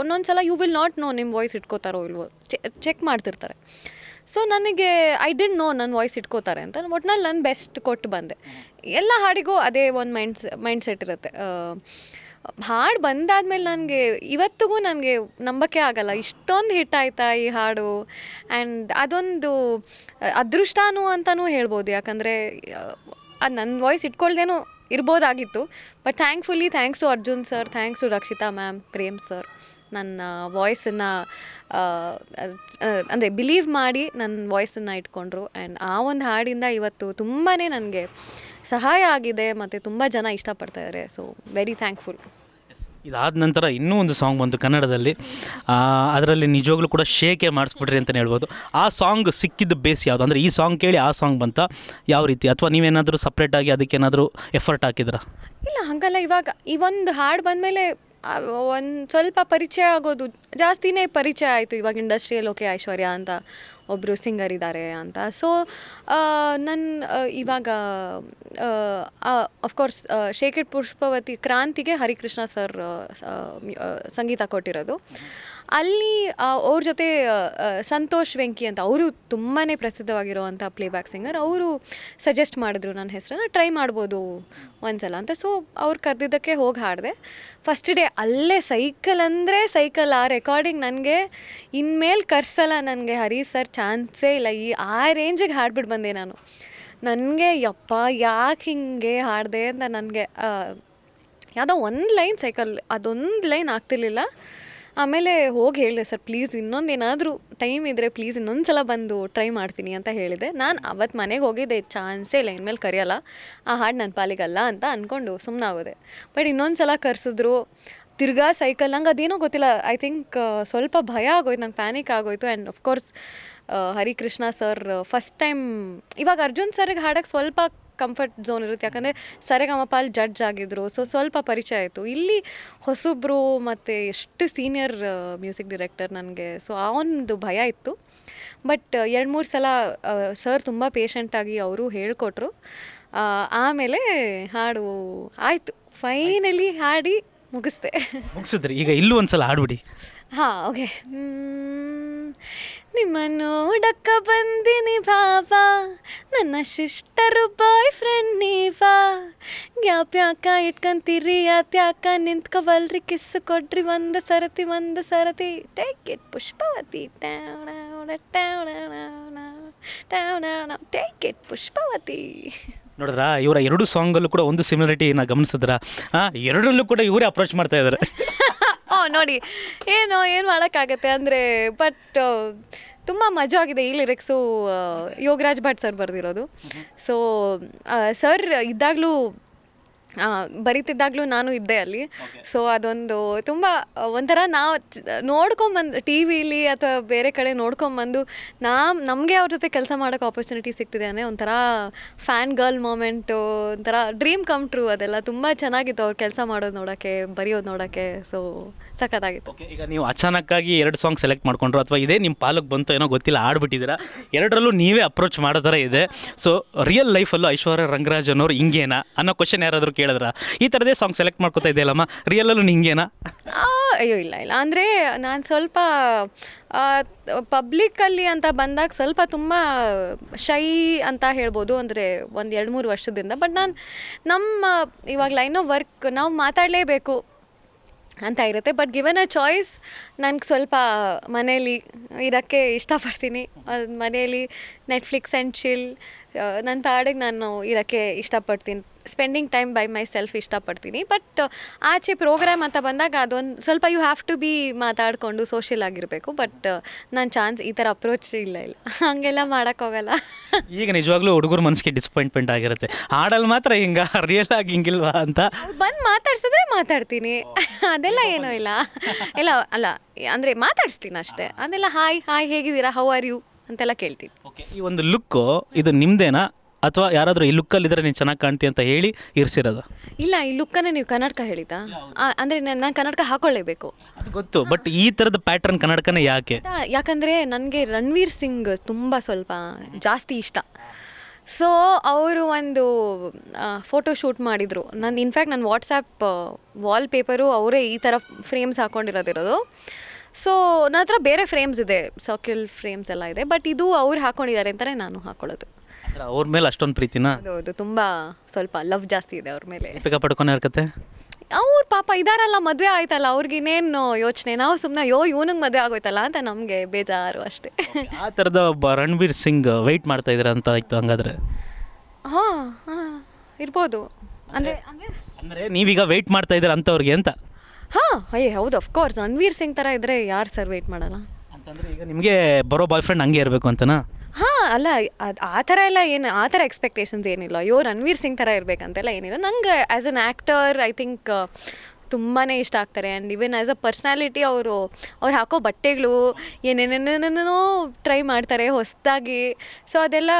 ಒಂದೊಂದು ಸಲ ಯು ವಿಲ್ ನಾಟ್ ನೋ ನಿಮ್ಮ ವಾಯ್ಸ್ ಇಟ್ಕೋತಾರೋ ಇಲ್ವೋ. ಚೆಕ್ ಮಾಡ್ತಿರ್ತಾರೆ. ಸೊ ನನಗೆ ಐ ಡಿಂಟ್ ನೋ ನನ್ನ ವಾಯ್ಸ್ ಇಟ್ಕೋತಾರೆ ಅಂತ ಒಟ್ನಲ್ಲಿ ನಾನು ಬೆಸ್ಟ್ ಕೊಟ್ಟು ಬಂದೆ. ಎಲ್ಲ ಹಾಡಿಗೂ ಅದೇ ಒಂದು ಮೈಂಡ್ಸ್ ಮೈಂಡ್ ಸೆಟ್ ಇರುತ್ತೆ ಹಾಡು ಬಂದಾದ್ಮೇಲೆ ನನಗೆ ಇವತ್ತಿಗೂ ನನಗೆ ನಂಬಕ್ಕೆ ಆಗಲ್ಲ. ಇಷ್ಟೊಂದು ಹಿಟ್ ಆಯ್ತಾ ಈ ಹಾಡು? ಆ್ಯಂಡ್ ಅದೊಂದು ಅದೃಷ್ಟಾನು ಅಂತಲೂ ಹೇಳ್ಬೋದು. ಯಾಕಂದರೆ ಅದು ನನ್ನ ವಾಯ್ಸ್ ಇಟ್ಕೊಳ್ದೇನೂ ಇರ್ಬೋದಾಗಿತ್ತು. But thankfully thanks to Arjun sir thanks to Rakshita ma'am Prem sir ನನ್ನ ವಾಯ್ಸನ್ನು ಅಂದರೆ ಬಿಲೀವ್ ಮಾಡಿ ನನ್ನ ವಾಯ್ಸನ್ನು ಇಟ್ಕೊಂಡ್ರು. ಆ್ಯಂಡ್ ಆ ಒಂದು ಹಾಡಿಂದ ಇವತ್ತು ತುಂಬಾ ನನಗೆ ಸಹಾಯ ಆಗಿದೆ ಮತ್ತು ತುಂಬ ಜನ ಇಷ್ಟಪಡ್ತಾ ಇದ್ದಾರೆ ಸೊ ವೆರಿ ಥ್ಯಾಂಕ್ಫುಲ್ ಇದಾದ ನಂತರ ಇನ್ನೂ ಒಂದು ಸಾಂಗ್ ಬಂತು ಕನ್ನಡದಲ್ಲಿ. ಅದರಲ್ಲಿ ನಿಜವಾಗ್ಲೂ ಕೂಡ ಶೇಕೆ ಮಾಡಿಸ್ಬಿಟ್ರಿ ಅಂತಲೇ ಹೇಳ್ಬೋದು. ಆ ಸಾಂಗ್ ಸಿಕ್ಕಿದ್ದು ಬೇಸ್ ಯಾವುದು? ಅಂದರೆ ಈ ಸಾಂಗ್ ಕೇಳಿ ಆ ಸಾಂಗ್ ಬಂತ? ಯಾವ ರೀತಿ? ಅಥವಾ ನೀವೇನಾದರೂ ಸಪ್ರೇಟಾಗಿ ಅದಕ್ಕೇನಾದರೂ ಎಫರ್ಟ್ ಹಾಕಿದ್ರಾ? ಇಲ್ಲ ಹಾಗಲ್ಲ. ಇವಾಗ ಈ ಒಂದು ಹಾಡು ಬಂದಮೇಲೆ ಒಂದು ಸ್ವಲ್ಪ ಪರಿಚಯ ಆಗೋದು ಜಾಸ್ತಿನೇ ಪರಿಚಯ ಆಯಿತು. ಇವಾಗ ಇಂಡಸ್ಟ್ರಿಯಲ್ಲಿ ಓಕೆ ಐಶ್ವರ್ಯ ಅಂತ. ಒಬ್ಬರು ಸಿಂಗರ್ ಇದ್ದಾರೆ ಅಂತ. ಸೊ ನನ್ನ ಇವಾಗ ಅಫ್ಕೋರ್ಸ್ ಶೇಖರ್ ಪುಷ್ಪವತಿ ಕ್ರಾಂತಿಗೆ ಹರಿಕೃಷ್ಣ ಸರ್ ಸಂಗೀತ ಕೊಟ್ಟಿರೋದು. ಅಲ್ಲಿ ಅವ್ರ ಜೊತೆ ಸಂತೋಷ್ ವೆಂಕಿ ಅಂತ ಅವರು ತುಂಬಾ ಪ್ರಸಿದ್ಧವಾಗಿರುವಂಥ ಪ್ಲೇಬ್ಯಾಕ್ ಸಿಂಗರ್ ಅವರು ಸಜೆಸ್ಟ್ ಮಾಡಿದ್ರು ನನ್ನ ಹೆಸರನ್ನ, ಟ್ರೈ ಮಾಡ್ಬೋದು ಒಂದ್ಸಲ ಅಂತ. ಸೊ ಅವ್ರು ಕರೆದಿದ್ದಕ್ಕೆ ಹೋಗಿ ಹಾಡಿದೆ. ಫಸ್ಟ್ ಡೇ ಅಲ್ಲೇ ಸೈಕಲ್ ಅಂದರೆ ಸೈಕಲ್ ಆ ರೆಕಾರ್ಡಿಂಗ್ ನನಗೆ ಇನ್ಮೇಲೆ ಕರ್ಸಲ್ಲ ನನಗೆ ಹರಿ ಸರ್ ಚಾನ್ಸೇ ಇಲ್ಲ. ಈ ಆ ರೇಂಜಿಗೆ ಹಾಡ್ಬಿಟ್ಟು ಬಂದೆ ನಾನು. ನನಗೆ ಯಪ್ಪ, ಯಾಕೆ ಹಿಂಗೆ ಹಾಡಿದೆ ಅಂತ ನನಗೆ ಯಾವುದೋ ಒಂದು ಲೈನ್ ಸೈಕಲ್ ಅದೊಂದು ಲೈನ್ ಆಗ್ತಿರ್ಲಿಲ್ಲ. ಆಮೇಲೆ ಹೋಗಿ ಹೇಳಿದೆ, ಸರ್ ಪ್ಲೀಸ್ ಇನ್ನೊಂದು ಏನಾದರೂ ಟೈಮ್ ಇದ್ದರೆ ಪ್ಲೀಸ್ ಇನ್ನೊಂದು ಸಲ ಬಂದು ಟ್ರೈ ಮಾಡ್ತೀನಿ ಅಂತ ಹೇಳಿದೆ. ನಾನು ಅವತ್ತು ಮನೆಗೆ ಹೋಗಿದ್ದೆ ಚಾನ್ಸೇ ಇಲ್ಲ, ಇನ್ಮೇಲೆ ಕರೆಯಲ್ಲ. ಆ ಹಾಡು ನನ್ನ ಪಾಲಿಗಲ್ಲ ಅಂತ ಅಂದ್ಕೊಂಡು ಸುಮ್ಮನೆ ಆಗೋದೆ ಬಟ್ ಇನ್ನೊಂದು ಸಲ ಕರೆಸಿದ್ರು, ತಿರ್ಗಾ ಸೈಕಲ್ ನಂಗೆ ಅದೇನೋ ಗೊತ್ತಿಲ್ಲ. ಐ ಥಿಂಕ್ ಸ್ವಲ್ಪ ಭಯ ಆಗೋಯ್ತು, ನಂಗೆ ಪ್ಯಾನಿಕ್ ಆಗೋಯ್ತು. And of course Harikrishna sir first time ಇವಾಗ ಅರ್ಜುನ್ ಸರ್ಗೆ ಹಾಡೋಕ್ಕೆ ಸ್ವಲ್ಪ ಕಂಫರ್ಟ್ ಝೋನ್ ಇರುತ್ತೆ. ಯಾಕಂದರೆ ಸರೆಗಮಪ ಅಲ್ಲಿ ಜಡ್ಜ್ ಆಗಿದ್ರು. ಸೊ ಸ್ವಲ್ಪ ಪರಿಚಯ ಆಯಿತು. ಇಲ್ಲಿ ಹೊಸಬ್ರು ಮತ್ತು ಎಷ್ಟು ಸೀನಿಯರ್ ಮ್ಯೂಸಿಕ್ ಡೈರೆಕ್ಟರ್ ನನಗೆ. ಸೊ ಆ ಒಂದು ಭಯ ಇತ್ತು. ಬಟ್ ಎರಡು ಮೂರು ಸಲ ಸರ್ ತುಂಬ ಪೇಷಂಟಾಗಿ ಅವರು ಹೇಳಿಕೊಟ್ರು. ಆಮೇಲೆ ಹಾಡು ಆಯಿತು. ಫೈನಲಿ ಹಾಡಿ ಮುಗಿಸ್ದೆ. ಮುಗಿಸಿದ್ರಿ. ಈಗ ಇಲ್ಲೂ ಒಂದ್ಸಲ ಹಾಡ್ಬಿಡಿ. ಹಾಂ ಓಕೆ ನಿಮ್ಮ ನೋಡಕ್ಕ ಬಂದಿನಿ ಬಾಬಾ. ನನ್ನ ಶಿಷ್ಟರು ಬಾಯ್ ಫ್ರೆಂಡ್ ನೀವಾ ಯಾಪ್ಯಾಕ ಇಟ್ಕೊಂತೀರಿ? ಅತ್ಯಾಕ ನಿಂತ್ಕೊಬಲ್ರಿ ಕಿಸ್ ಕೊಡ್ರಿ ಒಂದು ಸರತಿ ಒಂದು ಸರತಿ. Take it Pushpavati. Take it Pushpavati. ನೋಡಿದ್ರಾ ಇವರ ಎರಡು ಸಾಂಗಲ್ಲೂ ಕೂಡ ಒಂದು ಸಿಮಿಲಾರಿಟಿನ ಗಮನಿಸಿದ್ರ? ಎರಡರಲ್ಲೂ ಕೂಡ ಇವರೇ ಅಪ್ರೋಚ್ ಮಾಡ್ತಾ ಇದ್ದಾರೆ (laughs) ನೋಡಿ ಏನು ಏನು ಮಾಡೋಕ್ಕಾಗತ್ತೆ ಅಂದರೆ ಬಟ್ ತುಂಬ ಮಜಾ ಆಗಿದೆ ಈ ಲಿರಿಕ್ಸು ಯೋಗರಾಜ್ ಭಟ್ ಸರ್ ಬರೆದಿರೋದು. ಸೊ ಸರ್ ಇದ್ದಾಗಲೂ ಬರೀತಿದ್ದಾಗಲೂ ನಾನು ಇದ್ದೆ ಅಲ್ಲಿ. ಸೊ ಅದೊಂದು ತುಂಬ ಒಂಥರ ನಾವು ನೋಡ್ಕೊಂಬಂದು ಟಿ ವಿಲಿ ಅಥವಾ ಬೇರೆ ಕಡೆ ನೋಡ್ಕೊಂಬಂದು ನಾ ನಮಗೆ ಅವ್ರ ಜೊತೆ ಕೆಲಸ ಮಾಡೋಕೆ ಆಪರ್ಚುನಿಟಿ ಸಿಗ್ತಿದೆ ಅಂದರೆ ಒಂಥರ ಫ್ಯಾನ್ ಗರ್ಲ್ ಮೂಮೆಂಟು ಒಂಥರ ಡ್ರೀಮ್ ಕಮ್ ಟ್ರೂ ಅದೆಲ್ಲ ತುಂಬ ಚೆನ್ನಾಗಿತ್ತು ಅವ್ರು ಕೆಲಸ ಮಾಡೋದು ನೋಡೋಕ್ಕೆ ಬರೆಯೋದು ನೋಡೋಕ್ಕೆ. ಸೊ ಸಖತ್ತಾಗಿತ್ತು. ಓಕೆ ಈಗ ನೀವು ಅಚಾನಕ್ಕಾಗಿ ಎರಡು ಸಾಂಗ್ ಸೆಲೆಕ್ಟ್ ಮಾಡ್ಕೊಂಡ್ರು ಅಥವಾ ಇದೇ ನಿಮ್ಮ ಪಾಲಕ್ ಬಂತು ಏನೋ ಗೊತ್ತಿಲ್ಲ ಆಡ್ಬಿಟ್ಟಿದ್ದೀರಾ ಎರಡರಲ್ಲೂ ನೀವೇ ಅಪ್ರೋಚ್ ಮಾಡೋ ಥರ ಇದೆ. ಸೊ ರಿಯಲ್ ಲೈಫಲ್ಲೂ ಐಶ್ವರ್ಯ ರಂಗರಾಜ್ ಅನ್ನೋರು ಹಿಂಗೇನಾ ಅನ್ನೋ ಕ್ವಶನ್ ಯಾರಾದರೂ ಕೇಳಿದ್ರ? ಈ ಥರದೇ ಸಾಂಗ್ ಸೆಲೆಕ್ಟ್ ಮಾಡ್ಕೊತಾ ಇದೆಯಲ್ಲಮ್ಮ ರಿಯಲಲ್ಲೂ ಹಿಂಗೇನಾ ಅಯ್ಯೋ ಇಲ್ಲ ಇಲ್ಲ. ಅಂದರೆ ನಾನು ಸ್ವಲ್ಪ ಪಬ್ಲಿಕ್ಕಲ್ಲಿ ಅಂತ ಬಂದಾಗ ಸ್ವಲ್ಪ ತುಂಬ ಶೈ ಅಂತ ಹೇಳ್ಬೋದು. ಅಂದರೆ ಒಂದು ಎರಡು ಮೂರು ವರ್ಷದಿಂದ. ಬಟ್ ನಾನು ನಮ್ಮ ಇವಾಗ ಲೈನ್ ಆಫ್ ವರ್ಕ್ ನಾವು ಮಾತಾಡಲೇಬೇಕು. ಅಂತ ಇರುತ್ತೆ. ಬಟ್ ಗಿವನ್ ಅ ಚಾಯ್ಸ್ ನನಗೆ ಸ್ವಲ್ಪ ಮನೆಯಲ್ಲಿ ಇರೋಕ್ಕೆ ಇಷ್ಟಪಡ್ತೀನಿ. ಮನೆಯಲ್ಲಿ ನೆಟ್ಫ್ಲಿಕ್ಸ್ ಆ್ಯಂಡ್ ಚಿಲ್ ನನ್ನ ತಾಡಿಗೆ ನಾನು ಇರೋಕ್ಕೆ ಇಷ್ಟಪಡ್ತೀನಿ. Spending time by myself ಇಷ್ಟಪಡ್ತೀನಿ ಬಟ್ ಆಚೆ ಪ್ರೋಗ್ರಾಮ್ ಅಂತ ಬಂದಾಗ ಅದೊಂದು ಸ್ವಲ್ಪ ಯು ಹ್ಯಾವ್ ಟು ಬಿ ಮಾತಾಡಿಕೊಂಡು ಸೋಷಿಯಲ್ ಆಗಿರಬೇಕು. ಬಟ್ ನಾನು ಚಾನ್ಸ್ ಈ ಥರ ಅಪ್ರೋಚ್ ಇಲ್ಲ ಇಲ್ಲ. ಹಾಗೆಲ್ಲ ಮಾಡೋಕ್ಕೋಗಲ್ಲ ಈಗ ನಿಜವಾಗ್ಲೂ ಹುಡುಗರ ಮನಸ್ಸಿಗೆ ಡಿಸಪಾಯಿಂಟ್ಮೆಂಟ್ ಆಗಿರುತ್ತೆ. ಹಾಡಲ್ಲಿ ಮಾತ್ರ ಹಿಂಗ ರಿಯಲ್ ಆಗಿ ಹಿಂಗಿಲ್ವಾ ಅಂತ? ಬಂದು ಮಾತಾಡ್ಸಿದ್ರೆ ಮಾತಾಡ್ತೀನಿ. ಅದೆಲ್ಲ ಏನೂ ಇಲ್ಲ. ಇಲ್ಲ ಅಲ್ಲ ಅಂದರೆ ಮಾತಾಡಿಸ್ತೀನಿ ಅಷ್ಟೇ. ಅದೆಲ್ಲ ಹಾಯ್ ಹಾಯ್ ಹೇಗಿದ್ದೀರಾ? ಹೌ ಆರ್ ಯು ಅಂತೆಲ್ಲ ಕೇಳ್ತೀನಿ. ಓಕೆ ಈ ಒಂದು ಲುಕ್ಕು ಇದು ನಿಮ್ಮದೇನಾ ಅಥವಾ ಯಾರಾದರೂ ಈ ಲುಕ್ಕಲ್ಲಿದ್ದರೆ ನೀನು ಚೆನ್ನಾಗಿ ಕಾಣ್ತಿ ಅಂತ ಹೇಳಿ ಇರಿಸಿರೋದು? ಇಲ್ಲ ಈ ಲುಕ್ಕನ್ನೇ ನೀವು ಕನ್ನಡಕ ಹೇಳಿತಾ ಅಂದರೆ ನಾನು ಕನ್ನಡಕ ಹಾಕೊಳ್ಳೇಬೇಕು. ಅದು ಗೊತ್ತು ಬಟ್ ಈ ಥರದ ಪ್ಯಾಟರ್ನ್ ಕನ್ನಡಕನೇ ಯಾಕೆ? ಯಾಕಂದರೆ ನನಗೆ ರಣವೀರ್ ಸಿಂಗ್ ತುಂಬ ಸ್ವಲ್ಪ ಜಾಸ್ತಿ ಇಷ್ಟ. ಸೊ ಅವರು ಒಂದು ಫೋಟೋ ಶೂಟ್ ಮಾಡಿದರು. ನಾನು ಇನ್ಫ್ಯಾಕ್ಟ್ ನನ್ನ ವಾಟ್ಸಾಪ್ ವಾಲ್ಪೇಪರು ಅವರೇ ಈ ಥರ ಫ್ರೇಮ್ಸ್ ಹಾಕೊಂಡಿರೋದಿರೋದು. ಸೊ ನನ್ನ ಹತ್ರ ಬೇರೆ ಫ್ರೇಮ್ಸ್ ಇದೆ ಸರ್ಕಲ್ ಫ್ರೇಮ್ಸ್ ಎಲ್ಲ ಇದೆ ಬಟ್ ಇದು ಅವ್ರು ಹಾಕೊಂಡಿದ್ದಾರೆ ಅಂತಲೇ ನಾನು ಹಾಕೊಳ್ಳೋದು. ಅಂದ್ರೆ ಅವ್ರ ಮೇಲೆ ಅಷ್ಟೊಂದು ಪ್ರೀತಿನ? ಹೌದು ತುಂಬ ಸ್ವಲ್ಪ ಲವ್ ಜಾಸ್ತಿ ಇದೆ ಅವ್ರ ಮೇಲೆ. ದೀಪಿಕಾ ಪಡ್ಕೊನೆ ಇರ್ಕತ್ತೆ ಅವ್ರು ಪಾಪ ಇದಾರಲ್ಲ ಮದುವೆ ಆಯ್ತಲ್ಲ ಅವ್ರಿಗೆ ಇನ್ನೇನು ಯೋಚನೆ ನಾವು ಸುಮ್ಮನೆ ಯೋ ಇವನಿಗೆ ಮದುವೆ ಆಗೋಯ್ತಲ್ಲ ಅಂತ ನಮಗೆ ಬೇಜಾರು ಅಷ್ಟೇ. ಆ ಥರದ ಒಬ್ಬ ರಣಬೀರ್ ಸಿಂಗ್ ವೆಯ್ಟ್ ಮಾಡ್ತಾ ಇದ್ದೀರಾ ಅಂತ ಆಯ್ತು ಹಂಗಾದ್ರೆ? ಹಾಂ ಹಾಂ ಇರ್ಬೋದು. ಅಂದರೆ ಅಂದರೆ ಅಂದರೆ ನೀವೀಗ ವೆಯ್ಟ್ ಮಾಡ್ತಾ ಇದ್ದೀರಾ ಅಂಥವ್ರಿಗೆ ಅಂತ? ಹಾಂ ಅಯ್ಯ ಹೌದು ಅಫ್ಕೋರ್ಸ್ ರಣವೀರ್ ಸಿಂಗ್ ಥರ ಇದ್ದರೆ ಯಾರು ಸರ್ ವೆಯ್ಟ್ ಮಾಡಲ್ಲ? ಅಂತಂದರೆ ಈಗ ನಿಮಗೆ ಬರೋ ಬಾಯ್ ಫ್ರೆಂಡ್ ಹಂಗೆ ಇರಬೇಕು ಅಂತನಾ? ಹಾಂ, ಅಲ್ಲ, ಅದು ಆ ಥರ ಎಲ್ಲ ಏನು, ಆ ಥರ ಎಕ್ಸ್ಪೆಕ್ಟೇಷನ್ಸ್ ಏನಿಲ್ಲ. ಅಯ್ಯೋ, ರಣವೀರ್ ಸಿಂಗ್ ಥರ ಇರಬೇಕಂತೆಲ್ಲ ಏನಿಲ್ಲ. ನಂಗೆ as an actor I think ತುಂಬಾ ಇಷ್ಟ ಆಗ್ತಾರೆ. And even as a personality ಅವರು, ಅವ್ರು ಹಾಕೋ ಬಟ್ಟೆಗಳು, ಏನೇನೇನೇನೇನೋ ಟ್ರೈ ಮಾಡ್ತಾರೆ ಹೊಸದಾಗಿ. ಸೊ ಅದೆಲ್ಲ,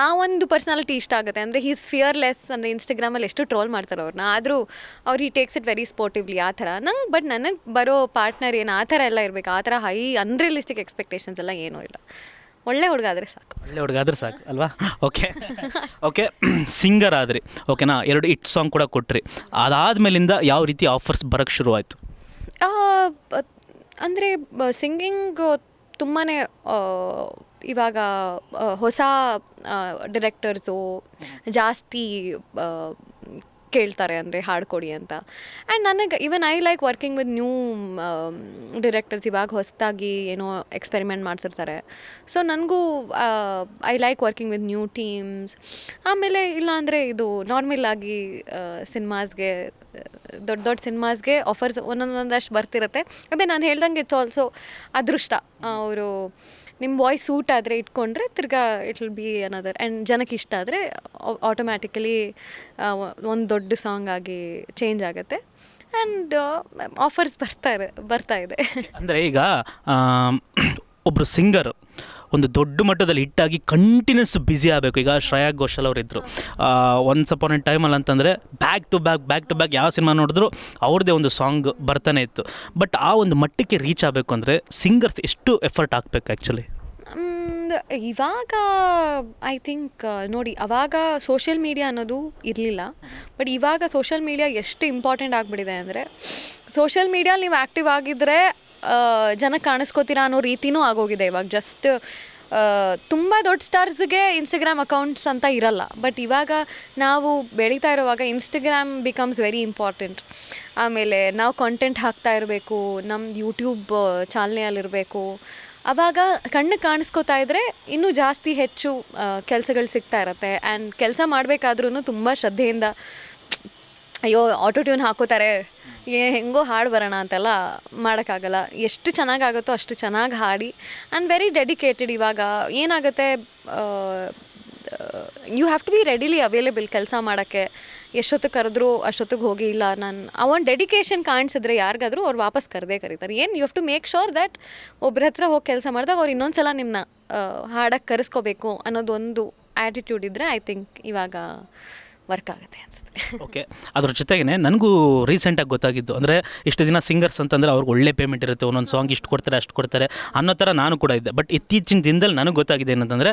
ಆ ಒಂದು ಪರ್ಸ್ನಾಲಿಟಿ ಇಷ್ಟ ಆಗುತ್ತೆ. ಅಂದರೆ ಹೀಸ್ ಫಿಯರ್ಲೆಸ್ ಅಂದರೆ ಇನ್ಸ್ಟಾಗ್ರಾಮಲ್ಲಿ ಎಷ್ಟು ಟ್ರೋಲ್ ಮಾಡ್ತಾರೆ ಅವ್ರನ್ನ ಆದರೂ, ಅವ್ರು he takes it very sportively ಆ ಥರ. ನಂಗೆ ಬಟ್ ನನಗೆ ಬರೋ ಪಾರ್ಟ್ನರ್ ಏನು, ಆ ಥರ ಎಲ್ಲ ಇರಬೇಕು. ಆ ಥರ ಹೈ ಅನ್ರಿಯಲಿಸ್ಟಿಕ್ ಎಕ್ಸ್ಪೆಕ್ಟೇಷನ್ಸ್ ಎಲ್ಲ ಏನೂ ಇಲ್ಲ. ಒಳ್ಳೆ ಹುಡುಗ ಆದರೆ ಸಾಕು. ಒಳ್ಳೆ ಹುಡುಗ ಆದ್ರೆ ಸಾಕು ಅಲ್ವಾ? ಓಕೆ ಓಕೆ ಸಿಂಗರ್ ಆದ್ರಿ. ಓಕೆನಾ ಎರಡು ಇಟ್ ಸಾಂಗ್ ಕೂಡ ಕೊಟ್ರಿ. ಅದಾದ್ಮೇಲಿಂದ ಯಾವ ರೀತಿ ಆಫರ್ಸ್ ಬರೋಕ್ಕೆ ಶುರುವಾಯಿತು ಅಂದರೆ ಸಿಂಗಿಂಗ್ ತುಂಬಾ ಇವಾಗ ಆ, ಹೊಸ ಡಿರೆಕ್ಟರ್ಸು ಜಾಸ್ತಿ ಆ, ಕೇಳ್ತಾರೆ ಅಂದರೆ ಹಾಡ್ಕೊಡಿ ಅಂತ. ಆ್ಯಂಡ್ ನನಗೆ even I like working with new directors ಇವಾಗ ಹೊಸದಾಗಿ ಏನೋ ಎಕ್ಸ್ಪೆರಿಮೆಂಟ್ ಮಾಡ್ತಿರ್ತಾರೆ. ಸೊ ನನಗೂ I like working with new teams ಆಮೇಲೆ ಇಲ್ಲ ಅಂದರೆ ಇದು ನಾರ್ಮಲ್ ಆಗಿ ಸಿನಿಮಾಸ್ಗೆ, ದೊಡ್ಡ ದೊಡ್ಡ ಸಿನಿಮಾಸ್ಗೆ ಆಫರ್ಸ್ ಒಂದೊಂದೊಂದಷ್ಟು ಬರ್ತಿರುತ್ತೆ. ಅದೇ ನಾನು ಹೇಳ್ದಂಗೆ ಇಟ್ಸ್ ಆಲ್ಸೋ ಅದೃಷ್ಟ. ಅವರು ನಿಮ್ಮ ವಾಯ್ಸ್ ಸೂಟ್ ಆದರೆ ಇಟ್ಕೊಂಡ್ರೆ ತಿರ್ಗಾ it will be another and ಜನಕ್ಕೆ ಇಷ್ಟ ಆದರೆ ಆಟೋಮ್ಯಾಟಿಕಲಿ ಒಂದು ದೊಡ್ಡ ಸಾಂಗ್ ಆಗಿ ಚೇಂಜ್ ಆಗುತ್ತೆ. ಆ್ಯಂಡ್ ಆಫರ್ಸ್ ಬರ್ತಾ ಬರ್ತಾ ಇದೆ. ಅಂದರೆ ಈಗ ಒಬ್ಬರು ಸಿಂಗರ್ ಒಂದು ದೊಡ್ಡ ಮಟ್ಟದಲ್ಲಿ ಹಿಟ್ಟಾಗಿ ಕಂಟಿನ್ಯೂಸ್ ಬ್ಯುಸಿ ಆಗಬೇಕು. ಈಗ ಶ್ರೇಯಾ ಘೋಷಲ್ ಅವರು ಇದ್ದರು ಒನ್ಸ್ ಅಪಾನ್ ಎ ಟೈಮಲ್ಲಿ ಅಂತಂದರೆ back to back back to back ಯಾವ ಸಿನಿಮಾ ನೋಡಿದ್ರು ಅವ್ರದ್ದೇ ಒಂದು ಸಾಂಗ್ ಬರ್ತಾನೆ ಇತ್ತು. ಬಟ್ ಆ ಒಂದು ಮಟ್ಟಕ್ಕೆ ರೀಚ್ ಆಗಬೇಕು ಅಂದರೆ ಸಿಂಗರ್ಸ್ ಎಷ್ಟು ಎಫರ್ಟ್ ಹಾಕ್ಬೇಕು ಆ್ಯಕ್ಚುಲಿ ಇವಾಗ ಐ ಥಿಂಕ್ ನೋಡಿ, ಅವಾಗ ಸೋಷಿಯಲ್ ಮೀಡಿಯಾ ಅನ್ನೋದು ಇರಲಿಲ್ಲ. ಬಟ್ ಇವಾಗ ಸೋಷಿಯಲ್ ಮೀಡಿಯಾ ಎಷ್ಟು ಇಂಪಾರ್ಟೆಂಟ್ ಆಗಿಬಿಟ್ಟಿದೆ ಅಂದರೆ ಸೋಷಿಯಲ್ ಮೀಡಿಯಾಲಿ ನೀವು ಆ್ಯಕ್ಟಿವ್ ಆಗಿದ್ದರೆ ಜನ ಕಾಣಿಸ್ಕೋತೀರಾ ಅನ್ನೋ ರೀತಿನೂ ಆಗೋಗಿದೆ ಇವಾಗ. ಜಸ್ಟ್ ತುಂಬ ದೊಡ್ಡ ಸ್ಟಾರ್ಸ್ಗೆ ಇನ್ಸ್ಟಾಗ್ರಾಮ್ ಅಕೌಂಟ್ಸ್ ಅಂತ ಇರಲ್ಲ. ಬಟ್ ಇವಾಗ ನಾವು ಬೆಳೀತಾ ಇರುವಾಗ ಇನ್ಸ್ಟಾಗ್ರಾಮ್ ಬಿಕಮ್ಸ್ ವೆರಿ ಇಂಪಾರ್ಟೆಂಟ್ ಆಮೇಲೆ ನಾವು ಕಾಂಟೆಂಟ್ ಹಾಕ್ತಾ ಇರಬೇಕು ನಮ್ದು ಯೂಟ್ಯೂಬ್ ಚಾಲನೆಯಲ್ಲಿರಬೇಕು. ಆವಾಗ ಕಣ್ಣು ಕಾಣಿಸ್ಕೋತಾ ಇದ್ದರೆ ಇನ್ನೂ ಜಾಸ್ತಿ ಹೆಚ್ಚು ಕೆಲಸಗಳು ಸಿಗ್ತಾ ಇರತ್ತೆ. ಆ್ಯಂಡ್ ಕೆಲಸ ಮಾಡಬೇಕಾದ್ರೂ ತುಂಬ ಶ್ರದ್ಧೆಯಿಂದ, ಅಯ್ಯೋ ಆಟೋ ಟ್ಯೂನ್ ಹಾಕೋತಾರೆ. ಏ, ಹೆಂಗೋ ಹಾಡು ಬರೋಣ ಅಂತೆಲ್ಲ ಮಾಡೋಕ್ಕಾಗಲ್ಲ. ಎಷ್ಟು ಚೆನ್ನಾಗಾಗುತ್ತೋ ಅಷ್ಟು ಚೆನ್ನಾಗಿ ಹಾಡಿ. ಆ್ಯಂಡ್ ವೆರಿ ಡೆಡಿಕೇಟೆಡ್ ಇವಾಗ. ಏನಾಗುತ್ತೆ you have to be readily available ಕೆಲಸ ಮಾಡೋಕ್ಕೆ. ಎಷ್ಟೊತ್ತು ಕರೆದ್ರು, ಅಷ್ಟೊತ್ತಿಗೆ ಹೋಗಿ ಇಲ್ಲ ನಾನು. ಆ ಒಂದು ಡೆಡಿಕೇಶನ್ ಕಾಣಿಸಿದ್ರೆ ಯಾರಿಗಾದರೂ ಅವ್ರು ವಾಪಸ್ ಕರೆದೇ ಕರೀತಾರೆ. ಏನು you have to make sure that ಒಬ್ರ ಹತ್ರ ಹೋಗಿ ಕೆಲಸ ಮಾಡಿದಾಗ ಅವ್ರು ಇನ್ನೊಂದು ಸಲ ನಿಮ್ಮನ್ನ ಹಾಡಕ್ಕೆ ಕರೆಸ್ಕೋಬೇಕು ಅನ್ನೋದೊಂದು ಆ್ಯಟಿಟ್ಯೂಡ್ ಇದ್ದರೆ ಐ ಥಿಂಕ್ ಇವಾಗ ವರ್ಕ್ ಆಗುತ್ತೆ ಓಕೆ ಅದ್ರ ಜೊತೆಗೆ ನನಗೂ ರೀಸೆಂಟಾಗಿ ಗೊತ್ತಾಗಿದ್ದು. ಅಂದರೆ ಇಷ್ಟು ದಿನ ಸಿಂಗರ್ಸ್ ಅಂತಂದರೆ ಅವ್ರಿಗೆ ಒಳ್ಳೆ ಪೇಮೆಂಟ್ ಇರುತ್ತೆ. ಒಂದೊಂದು ಸಾಂಗ್ ಇಷ್ಟು ಕೊಡ್ತಾರೆ, ಅಷ್ಟು ಕೊಡ್ತಾರೆ ಅನ್ನೋ ಥರ ನಾನು ಕೂಡ ಇದ್ದೆ. ಬಟ್ ಇತ್ತೀಚಿನ ದಿನದಲ್ಲಿ ನನಗೆ ಗೊತ್ತಾಗಿದೆ ಏನಂತಂದರೆ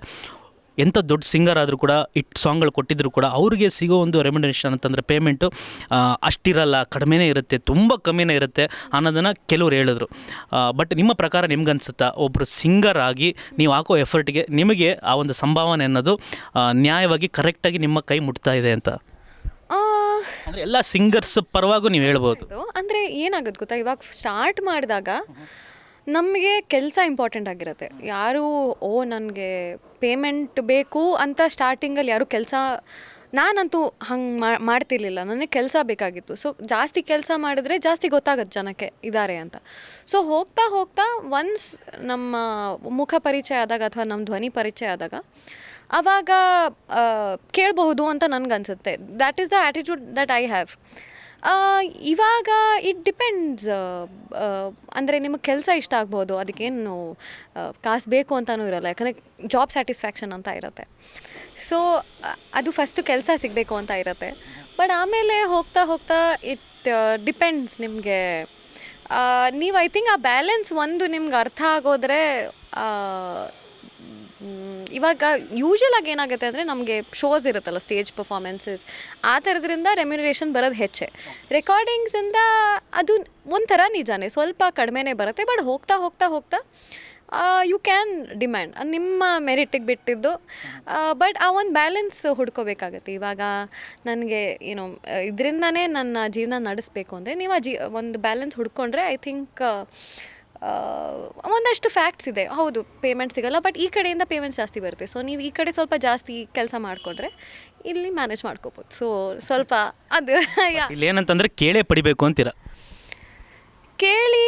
ಎಂಥ ದೊಡ್ಡ ಸಿಂಗರ್ ಆದರೂ ಕೂಡ ಇಟ್ ಸಾಂಗ್ಗಳು ಕೊಟ್ಟಿದ್ರು ಕೂಡ ಅವ್ರಿಗೆ ಸಿಗೋ ಒಂದು ರೆಮ್ಯುನರೇಷನ್ ಅಂತಂದರೆ ಪೇಮೆಂಟು ಅಷ್ಟಿರಲ್ಲ. ಕಡಿಮೆನೇ ಇರುತ್ತೆ. ತುಂಬ ಕಮ್ಮಿನೇ ಇರುತ್ತೆ ಅನ್ನೋದನ್ನು ಕೆಲವ್ರು ಹೇಳಿದ್ರು. ಬಟ್ ನಿಮ್ಮ ಪ್ರಕಾರ ನಿಮ್ಗನ್ಸುತ್ತಾ ಒಬ್ಬರು ಸಿಂಗರ್ ಆಗಿ ನೀವು ಹಾಕೋ ಎಫರ್ಟ್ಗೆ ನಿಮಗೆ ಆ ಒಂದು ಸಂಭಾವನೆ ಅನ್ನೋದು ನ್ಯಾಯವಾಗಿ ಕರೆಕ್ಟಾಗಿ ನಿಮ್ಮ ಕೈ ಮುಟ್ತಾ ಇದೆ ಅಂತ. ಅಂದರೆ ಎಲ್ಲ ಸಿಂಗರ್ಸ್ ಪರವಾಗೂ ನೀವು ಹೇಳ್ಬೋದು. ಅಂದ್ರೆ ಏನಾಗುತ್ತೆ ಗೊತ್ತಾ? ಇವಾಗ ಸ್ಟಾರ್ಟ್ ಮಾಡಿದಾಗ ನಮಗೆ ಕೆಲಸ ಇಂಪಾರ್ಟೆಂಟ್ ಆಗಿರುತ್ತೆ. ಯಾರು, ಓ, ನನಗೆ ಪೇಮೆಂಟ್ ಬೇಕು ಅಂತ ಸ್ಟಾರ್ಟಿಂಗಲ್ಲಿ ಯಾರು ಕೆಲಸ, ನಾನಂತೂ ಹಂಗೆ ಮಾಡ್ತಿರ್ಲಿಲ್ಲ. ನನಗೆ ಕೆಲಸ ಬೇಕಾಗಿತ್ತು. ಸೊ ಜಾಸ್ತಿ ಕೆಲಸ ಮಾಡಿದ್ರೆ ಜಾಸ್ತಿ ಗೊತ್ತಾಗತ್ತೆ ಜನಕ್ಕೆ ಇದ್ದಾರೆ ಅಂತ. ಸೊ ಹೋಗ್ತಾ ಹೋಗ್ತಾ ಒನ್ಸ್ ನಮ್ಮ ಮುಖ ಪರಿಚಯ ಆದಾಗ ಅಥವಾ ನಮ್ಮ ಧ್ವನಿ ಪರಿಚಯ ಆದಾಗ ಆವಾಗ ಕೇಳಬಹುದು ಅಂತ ನನಗನ್ಸುತ್ತೆ. That is the attitude that I have ಇವಾಗ ಇಟ್ ಡಿಪೆಂಡ್ಸ್ ಅಂದರೆ ನಿಮಗೆ ಕೆಲಸ ಇಷ್ಟ ಆಗ್ಬೋದು. ಅದಕ್ಕೇನು ಕಾಸು ಬೇಕು ಅಂತಲೂ ಇರಲ್ಲ. ಯಾಕಂದರೆ ಜಾಬ್ ಸ್ಯಾಟಿಸ್ಫ್ಯಾಕ್ಷನ್ ಅಂತ ಇರುತ್ತೆ. ಸೊ ಅದು ಫಸ್ಟು ಕೆಲಸ ಸಿಗಬೇಕು ಅಂತ ಇರುತ್ತೆ. ಬಟ್ ಆಮೇಲೆ ಹೋಗ್ತಾ ಹೋಗ್ತಾ ಇಟ್ ಡಿಪೆಂಡ್ಸ್ ನಿಮಗೆ. ನೀವು ಐ ಥಿಂಕ್ ಆ ಬ್ಯಾಲೆನ್ಸ್ ಒಂದು ನಿಮ್ಗೆ ಅರ್ಥ ಆಗೋದ್ರೆ ಇವಾಗ ಯೂಶಲ್ ಆಗಿ ಏನಾಗುತ್ತೆ ಅಂದರೆ ನಮಗೆ ಶೋಸ್ ಇರುತ್ತಲ್ಲ ಸ್ಟೇಜ್ ಪರ್ಫಾರ್ಮೆನ್ಸಸ್ ಆ ಥರದ್ರಿಂದ ರೆಮ್ಯುನರೇಷನ್ ಬರೋದು ಹೆಚ್ಚೆ. ರೆಕಾರ್ಡಿಂಗ್ಸಿಂದ ಅದು ಒಂಥರ ನಿಜಾನೇ, ಸ್ವಲ್ಪ ಕಡಿಮೆನೇ ಬರುತ್ತೆ ಬಟ್ ಹೋಗ್ತಾ ಹೋಗ್ತಾ ಹೋಗ್ತಾ ಯು ಕ್ಯಾನ್ ಡಿಮ್ಯಾಂಡ್ ನಿಮ್ಮ ಮೆರಿಟಿಗೆ ಬಿಟ್ಟಿದ್ದು. ಬಟ್ ಆ ಒಂದು ಬ್ಯಾಲೆನ್ಸ್ ಹುಡ್ಕೋಬೇಕಾಗತ್ತೆ. ಇವಾಗ ನನಗೆ ಏನೋ ಇದರಿಂದನೇ ನನ್ನ ಜೀವನ ನಡೆಸಬೇಕು ಅಂದರೆ ನೀವು ಆ ಜೀ, ಒಂದು ಬ್ಯಾಲೆನ್ಸ್ ಹುಡ್ಕೊಂಡ್ರೆ ಐ ಥಿಂಕ್ ಒಂದಷ್ಟು ಫ್ಯಾಕ್ಟ್ಸ್ ಇದೆ. ಹೌದು ಪೇಮೆಂಟ್ ಸಿಗಲ್ಲ ಬಟ್ ಈ ಕಡೆಯಿಂದ ಪೇಮೆಂಟ್ ಜಾಸ್ತಿ ಬರುತ್ತೆ. ಸೊ ನೀವು ಈ ಕಡೆ ಸ್ವಲ್ಪ ಜಾಸ್ತಿ ಕೆಲಸ ಮಾಡಿಕೊಂಡ್ರೆ ಇಲ್ಲಿ ಮ್ಯಾನೇಜ್ ಮಾಡ್ಕೋಬೋದು. ಸೊ ಸ್ವಲ್ಪ ಅದು ಇಲ್ಲಿ ಏನಂತಂದರೆ ಕೇಳೇ ಪಡಿಬೇಕು ಅಂತೀರ? ಕೇಳಿ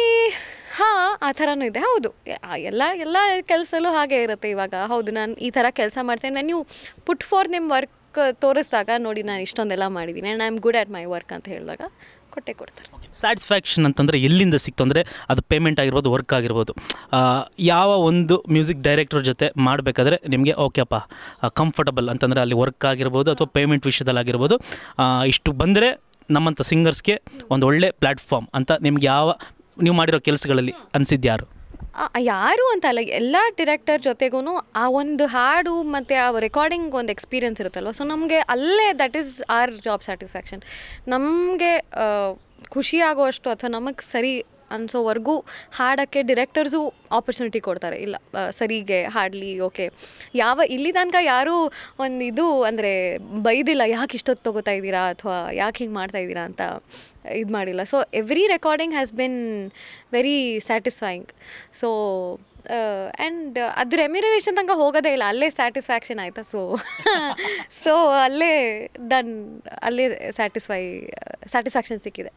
ಹಾಂ ಆ ಥರನೂ ಇದೆ. ಹೌದು. ಎಲ್ಲ ಎಲ್ಲ ಕೆಲಸಲ್ಲೂ ಹಾಗೆ ಇರುತ್ತೆ ಇವಾಗ. ಹೌದು ನಾನು ಈ ಥರ ಕೆಲಸ ಮಾಡ್ತೇನೆ. ನೀವು ಪುಟ್ ಫಾರ್ ನಿಮ್ಮ ವರ್ಕ್ ತೋರಿಸಿದಾಗ ನೋಡಿ ನಾನು ಇಷ್ಟೊಂದೆಲ್ಲ ಮಾಡಿದ್ದೀನಿ and I am good at my work ಅಂತ ಹೇಳಿದಾಗ ಕೊಟ್ಟೆ ಕೊಡ್ತಾರೆ. ಸ್ಯಾಟಿಸ್ಫ್ಯಾಕ್ಷನ್ ಅಂತಂದರೆ ಎಲ್ಲಿಂದ ಸಿಕ್ತು ಅಂದರೆ ಅದು ಪೇಮೆಂಟ್ ಆಗಿರ್ಬೋದು ವರ್ಕ್ ಆಗಿರ್ಬೋದು. ಯಾವ ಒಂದು ಮ್ಯೂಸಿಕ್ ಡೈರೆಕ್ಟರ್ ಜೊತೆ ಮಾಡಬೇಕಾದ್ರೆ ನಿಮಗೆ ಓಕೆಪ್ಪ ಕಂಫರ್ಟಬಲ್ ಅಂತಂದರೆ ಅಲ್ಲಿ ವರ್ಕ್ ಆಗಿರ್ಬೋದು ಅಥವಾ ಪೇಮೆಂಟ್ ವಿಷಯದಲ್ಲಾಗಿರ್ಬೋದು ಇಷ್ಟು ಬಂದರೆ ನಮ್ಮಂಥ ಸಿಂಗರ್ಸ್ಗೆ ಒಂದು ಒಳ್ಳೆ ಪ್ಲ್ಯಾಟ್ಫಾರ್ಮ್ ಅಂತ ನಿಮ್ಗೆ ಯಾವ, ನೀವು ಮಾಡಿರೋ ಕೆಲಸಗಳಲ್ಲಿ ಅನಿಸಿದ್ಯಾರು ಯಾರು? ಅಂತ ಅಲ್ಲ, ಎಲ್ಲ ಡಿರೆಕ್ಟರ್ ಜೊತೆಗೂ ಆ ಒಂದು ಹಾಡು ಮತ್ತು ಆ ರೆಕಾರ್ಡಿಂಗ್ ಒಂದು ಎಕ್ಸ್ಪೀರಿಯನ್ಸ್ ಇರುತ್ತಲ್ವ? ಸೊ ನಮಗೆ ಅಲ್ಲೇ that is our job satisfaction ನಮಗೆ ಖುಷಿ ಆಗುವಷ್ಟು ಅಥವಾ ನಮಗೆ ಸರಿ ಅನ್ಸೋವರೆಗೂ ಹಾಡೋಕ್ಕೆ ಡಿರೆಕ್ಟರ್ಸು ಆಪರ್ಚುನಿಟಿ ಕೊಡ್ತಾರೆ. ಇಲ್ಲ ಸರಿಗೆ, ಹಾಡಲಿ ಓಕೆ ಯಾವ, ಇಲ್ಲಿ ತನಕ ಯಾರೂ ಒಂದು ಇದು ಅಂದರೆ ಬೈದಿಲ್ಲ, ಯಾಕೆ ಇಷ್ಟೊತ್ತು ತೊಗೋತಾ ಇದ್ದೀರಾ ಅಥವಾ ಯಾಕೆ ಹಿಂಗೆ ಮಾಡ್ತಾ ಇದ್ದೀರಾ ಅಂತ ಇದು ಮಾಡಿಲ್ಲ. So every recording has been very satisfying so and ಅದು ರೆಮ್ಯುನರೇಷನ್ ತನಕ ಹೋಗೋದೇ ಇಲ್ಲ, ಅಲ್ಲೇ ಸ್ಯಾಟಿಸ್ಫ್ಯಾಕ್ಷನ್ ಆಯಿತಾ? ಸೊ ಸೊ ಅಲ್ಲೇ ಡನ್ ಅಲ್ಲೇ ಸ್ಯಾಟಿಸ್ಫೈ ಸ್ಯಾಟಿಸ್ಫ್ಯಾಕ್ಷನ್ ಸಿಕ್ಕಿದೆ.